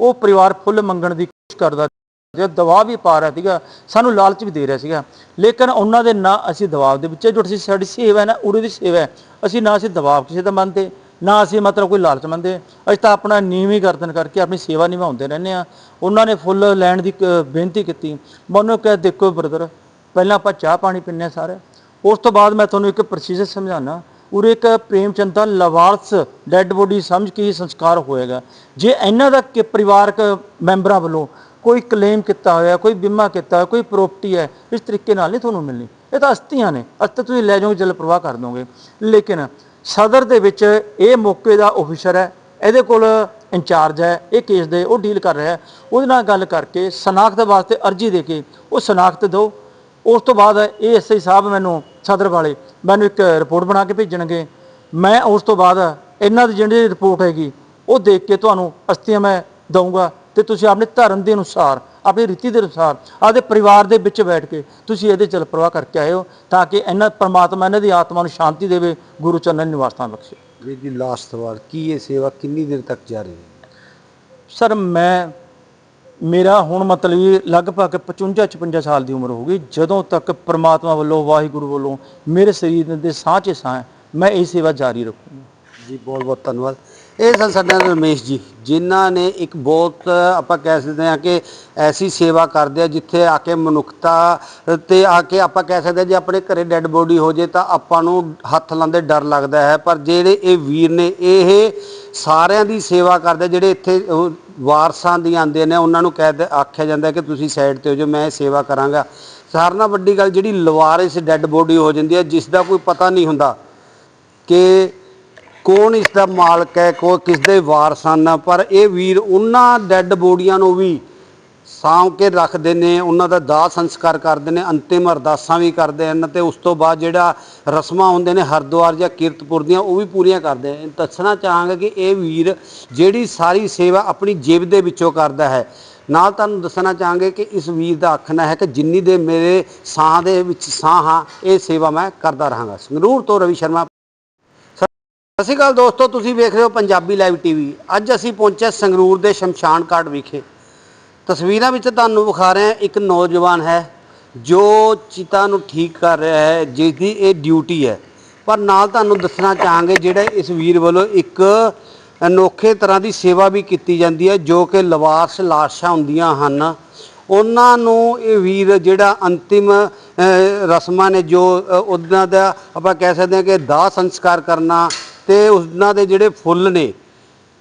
ਉਹ ਪਰਿਵਾਰ ਫੁੱਲ ਮੰਗਣ ਦੀ ਕੋਸ਼ਿਸ਼ ਕਰਦਾ ਜੇ ਦਬਾਅ ਵੀ ਪਾ ਰਿਹਾ ਸੀਗਾ। ਸਾਨੂੰ ਲਾਲਚ ਵੀ ਦੇ ਰਿਹਾ ਸੀਗਾ। ਲੇਕਿਨ ਉਹਨਾਂ ਦੇ ਨਾ ਅਸੀਂ ਦਬਾਅ ਦੇ ਵਿੱਚ ਜੋ ਅਸੀਂ ਸਾਡੀ ਸੇਵਾ ਹੈ ਨਾ, ਉਰੇ ਦੀ ਸੇਵਾ ਹੈ। ਅਸੀਂ ਨਾ ਅਸੀਂ ਦਬਾਅ ਕਿਸੇ ਦਾ ਮੰਨਦੇ। ਨਾ ਅਸੀਂ ਮਤਲਬ ਕੋਈ ਲਾਲਚ ਮੰਨਦੇ ਅਸੀਂ ਤਾਂ ਆਪਣਾ ਨੀਵੀਂ ਗਰਦਨ ਕਰਕੇ ਆਪਣੀ ਸੇਵਾ ਨਿਭਾਉਂਦੇ ਰਹਿੰਦੇ ਆ ਉਹਨਾਂ ਨੇ ਫੁੱਲ ਲੈਣ ਦੀ ਕ- ਬੇਨਤੀ ਕੀਤੀ। ਮੈਂ ਉਹਨੂੰ ਕਿਹਾ, ਦੇਖੋ ਬ੍ਰਦਰ, ਪਹਿਲਾਂ ਆਪਾਂ ਚਾਹ ਪਾਣੀ ਪੀਂਦੇ ਹਾਂ ਸਾਰੇ। ਉਸ ਤੋਂ ਬਾਅਦ ਮੈਂ ਤੁਹਾਨੂੰ ਇੱਕ ਪ੍ਰੋਸੀਜਰ ਸਮਝਾਣਾ ਉਰੇ ਇੱਕ ਪ੍ਰੇਮ ਚੰਦ ਦਾ ਲਵਾਰਸ ਡੈੱਡ ਬੋਡੀ ਸਮਝ ਕੇ ਹੀ ਸੰਸਕਾਰ ਹੋਏਗਾ। ਜੇ ਇਹਨਾਂ ਦਾ ਕਿ, ਪਰਿਵਾਰਕ ਮੈਂਬਰਾਂ ਵੱਲੋਂ ਕੋਈ ਕਲੇਮ ਕੀਤਾ ਹੋਇਆ, ਕੋਈ ਬੀਮਾ ਕੀਤਾ ਹੋਇਆ, ਕੋਈ ਪ੍ਰਾਪਰਟੀ ਹੈ, ਇਸ ਤਰੀਕੇ ਨਾਲ ਨਹੀਂ ਤੁਹਾਨੂੰ ਮਿਲਣੀ। ਇਹ ਤਾਂ ਅਸਤੀਆਂ ਨੇ। ਅਸਤ ਤੁਸੀਂ ਲੈ ਜਾਓਗੇ ਜਲ ਪ੍ਰਵਾਹ ਕਰ ਦੋਗੇ। ਲੇਕਿਨ ਸਦਰ ਦੇ ਵਿੱਚ ਇਹ ਮੌਕੇ ਦਾ ਆਫੀਸਰ ਹੈ, ਇਹਦੇ ਕੋਲ ਇੰਚਾਰਜ ਹੈ, ਇਹ ਕੇਸ ਦੇ, ਉਹ ਡੀਲ ਕਰ ਰਿਹਾ ਉਹਦੇ ਨਾਲ ਗੱਲ ਕਰਕੇ ਸਨਾਖਤ ਵਾਸਤੇ ਅਰਜੀ ਦੇ ਕੇ ਉਹ ਸਨਾਖਤ ਦਿਓ ਉਸ ਤੋਂ ਬਾਅਦ ਇਹ ਐਸਆਈ ਸਾਹਿਬ ਮੈਨੂੰ ਸਦਰ ਵਾਲੇ ਮੈਨੂੰ ਇੱਕ ਰਿਪੋਰਟ ਬਣਾ ਕੇ ਭੇਜਣਗੇ। ਮੈਂ ਉਸ ਤੋਂ ਬਾਅਦ ਇਹਨਾਂ ਦੀ ਜਿਹੜੀ ਰਿਪੋਰਟ ਹੈਗੀ, ਉਹ ਦੇਖ ਕੇ ਤੁਹਾਨੂੰ ਅਸਤੀਆਂ ਮੈਂ ਦਊਂਗਾ ਤੇ ਤੁਸੀਂ ਆਪਣੇ ਧਰਮ ਦੇ ਅਨੁਸਾਰ ਆਪਣੀ ਰੀਤੀ ਦੇ ਅਨੁਸਾਰ ਆਪਦੇ ਪਰਿਵਾਰ ਦੇ ਵਿੱਚ ਬੈਠ ਕੇ ਤੁਸੀਂ ਇਹਦੇ ਚਲ ਪ੍ਰਵਾਹ ਕਰਕੇ ਆਇਓ ਤਾਂ ਕਿ ਇਹਨਾਂ ਪਰਮਾਤਮਾ ਇਹਨਾਂ ਦੀ ਆਤਮਾ ਨੂੰ ਸ਼ਾਂਤੀ ਦੇਵੇ ਗੁਰੂ ਚਰਨਾਂ ਨਿਵਾਸ ਥਾਂ ਬਖਸ਼ੇ। ਵੀਰ ਜੀ ਲਾਸਟ ਸਵਾਲ ਕੀ ਇਹ ਸੇਵਾ ਕਿੰਨੀ ਦੇਰ ਤੱਕ ਜਾਰੀ ਹੈ ਸਰ ਮੈਂ ਮੇਰਾ ਹੁਣ ਮਤਲਬ ਇਹ ਲਗਭਗ 55 56 ਸਾਲ ਦੀ ਉਮਰ ਹੋ ਗਈ। ਜਦੋਂ ਤੱਕ ਪ੍ਰਮਾਤਮਾ ਵੱਲੋਂ ਵਾਹਿਗੁਰੂ ਵੱਲੋਂ ਮੇਰੇ ਸਰੀਰ ਦੇ ਸਾਹ 'ਚ ਸਾਹ ਹੈ ਮੈਂ ਇਹ ਸੇਵਾ ਜਾਰੀ ਰੱਖੂੰਗਾ। ਜੀ ਬਹੁਤ ਬਹੁਤ ਧੰਨਵਾਦ। ਇਹ ਸਨ ਸਾਡੇ ਨਾਲ ਰਮੇਸ਼ ਜੀ, ਜਿਨ੍ਹਾਂ ਨੇ ਇੱਕ ਬਹੁਤ, ਆਪਾਂ ਕਹਿ ਸਕਦੇ ਹਾਂ ਕਿ ਐਸੀ ਸੇਵਾ ਕਰਦੇ ਆ ਜਿੱਥੇ ਆ ਕੇ ਮਨੁੱਖਤਾ ਤੇ ਆ ਕੇ ਆਪਾਂ ਕਹਿ ਸਕਦੇ ਹਾਂ ਜੇ ਆਪਣੇ ਘਰੇ ਡੈੱਡ ਬੋਡੀ ਹੋ ਜੇ ਤਾਂ ਆਪਾਂ ਨੂੰ ਹੱਥ ਲਾਉਂਦੇ ਡਰ ਲੱਗਦਾ ਹੈ। ਪਰ ਜਿਹੜੇ ਇਹ ਵੀਰ ਨੇ, ਇਹ ਸਾਰਿਆਂ ਦੀ ਸੇਵਾ ਕਰਦੇ ਜਿਹੜੇ ਇੱਥੇ ਵਾਰਸਾਂ ਦੀ ਆਉਂਦੇ ਨੇ, ਉਹਨਾਂ ਨੂੰ ਕਹਿ ਆਖਿਆ ਜਾਂਦਾ ਕਿ ਤੁਸੀਂ ਸਾਈਡ ਤੇ ਹੋ ਜਾਓ, ਮੈਂ ਇਹ ਸੇਵਾ ਕਰਾਂਗਾ। ਸਾਰਿਆਂ ਨਾਲ ਵੱਡੀ ਗੱਲ ਜਿਹੜੀ ਲਵਾਰਿਸ ਡੈੱਡ ਬੋਡੀ ਹੋ ਜਾਂਦੀ ਹੈ ਜਿਸ ਦਾ ਕੋਈ ਪਤਾ ਨਹੀਂ ਹੁੰਦਾ ਕਿ ਕੌਣ ਇਸ ਦਾ ਮਾਲਕ ਹੈ ਕੋ ਕਿਸ ਦੇ ਵਾਰਸ ਹਨ, ਪਰ ਇਹ ਵੀਰ ਉਹਨਾਂ ਡੈੱਡ ਬੋਡੀਆਂ ਨੂੰ ਵੀ ਸਾਂਭ ਕੇ ਰੱਖਦੇ ਨੇ, ਉਹਨਾਂ ਦਾ ਦਾਹ ਸੰਸਕਾਰ ਕਰਦੇ ਨੇ, ਅੰਤਿਮ ਅਰਦਾਸਾਂ ਵੀ ਕਰਦੇ ਹਨ ਤੇ ਉਸ ਤੋਂ ਬਾਅਦ ਜਿਹੜਾ ਰਸਮਾਂ ਹੁੰਦੇ ਨੇ, ਹਰਿਦੁਆਰ ਜਾਂ ਕੀਰਤਪੁਰ ਦੀਆਂ, ਉਹ ਵੀ ਪੂਰੀਆਂ ਕਰਦੇ ਨੇ। ਦੱਸਣਾ ਚਾਹਾਂਗਾ ਕਿ ਇਹ ਵੀਰ ਜਿਹੜੀ ਸਾਰੀ ਸੇਵਾ ਆਪਣੀ ਜੇਬ ਦੇ ਵਿੱਚੋਂ ਕਰਦਾ ਹੈ। ਨਾਲ ਤੁਹਾਨੂੰ ਦੱਸਣਾ ਚਾਹਾਂਗੇ ਕਿ ਇਸ ਵੀਰ ਦਾ ਆਖਣਾ ਹੈ ਕਿ ਜਿੰਨੀ ਦੇ ਮੇਰੇ ਸਾਹ ਦੇ ਵਿੱਚ ਸਾਹ ਹਾਂ, ਇਹ ਸੇਵਾ ਮੈਂ ਕਰਦਾ ਰਹਾਂਗਾ। ਸੰਗਰੂਰ ਤੋਂ ਰਵੀ ਸ਼ਰਮਾ ਸਤਿ ਸ਼੍ਰੀ ਅਕਾਲ ਦੋਸਤੋ, ਤੁਸੀਂ ਵੇਖ ਰਹੇ ਹੋ ਪੰਜਾਬੀ ਲਾਈਵ ਟੀਵੀ ਅੱਜ ਅਸੀਂ ਪਹੁੰਚੇ ਸੰਗਰੂਰ ਦੇ ਸ਼ਮਸ਼ਾਨ ਘਾਟ ਵਿਖੇ। ਤਸਵੀਰਾਂ ਵਿੱਚ ਤੁਹਾਨੂੰ ਵਿਖਾ ਰਹੇ ਹਾਂ, ਇੱਕ ਨੌਜਵਾਨ ਹੈ ਜੋ ਚਿਤਾ ਨੂੰ ਠੀਕ ਕਰ ਰਿਹਾ ਹੈ ਜਿਸ ਦੀ ਇਹ ਡਿਊਟੀ ਹੈ। ਪਰ ਨਾਲ ਤੁਹਾਨੂੰ ਦੱਸਣਾ ਚਾਹਾਂਗੇ, ਜਿਹੜਾ ਇਸ ਵੀਰ ਵੱਲੋਂ ਇੱਕ ਅਨੋਖੇ ਤਰ੍ਹਾਂ ਦੀ ਸੇਵਾ ਵੀ ਕੀਤੀ ਜਾਂਦੀ ਹੈ, ਜੋ ਕਿ ਲਵਾਰਸ ਲਾਸ਼ਾਂ ਹੁੰਦੀਆਂ ਹਨ। ਉਹਨਾਂ ਨੂੰ ਇਹ ਵੀਰ ਜਿਹੜਾ ਅੰਤਿਮ ਰਸਮਾਂ ਨੇ ਜੋ ਉਹਨਾਂ ਦਾ ਆਪਾਂ ਕਹਿ ਸਕਦੇ ਹਾਂ ਕਿ ਦਾਹ ਸੰਸਕਾਰ ਕਰਨਾ ਤੇ ਉਹਨਾਂ ਦੇ ਜਿਹੜੇ ਫੁੱਲ ਨੇ,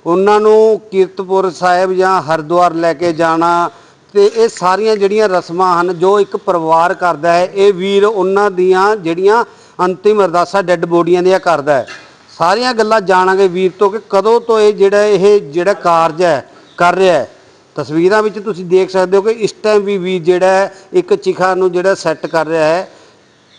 ਉਹਨਾਂ ਨੂੰ ਕੀਰਤਪੁਰ ਸਾਹਿਬ ਜਾਂ ਹਰਿਦੁਆਰ ਲੈ ਕੇ ਜਾਣਾ, ਤੇ ਇਹ ਸਾਰੀਆਂ ਜਿਹੜੀਆਂ ਰਸਮਾਂ ਹਨ, ਜੋ ਇੱਕ ਪਰਿਵਾਰ ਕਰਦਾ ਹੈ, ਇਹ ਵੀਰ ਉਹਨਾਂ ਦੀਆਂ ਜਿਹੜੀਆਂ ਅੰਤਿਮ ਅਰਦਾਸਾਂ ਡੈੱਡ ਬੋਡੀਆਂ ਦੀਆਂ ਕਰਦਾ ਹੈ। ਸਾਰੀਆਂ ਗੱਲਾਂ ਜਾਣਾਂਗੇ ਵੀਰ ਤੋਂ ਕਿ ਕਦੋਂ ਤੋਂ ਇਹ ਜਿਹੜਾ ਇਹ ਜਿਹੜਾ ਕਾਰਜ ਹੈ, ਕਰ ਰਿਹਾ ਹੈ। ਤਸਵੀਰਾਂ ਵਿੱਚ ਤੁਸੀਂ ਦੇਖ ਸਕਦੇ ਹੋ ਕਿ ਇਸ ਟਾਈਮ ਵੀ ਵੀਰ ਜਿਹੜਾ ਇੱਕ ਚਿਖਾ ਨੂੰ ਜਿਹੜਾ ਸੈੱਟ ਕਰ ਰਿਹਾ ਹੈ।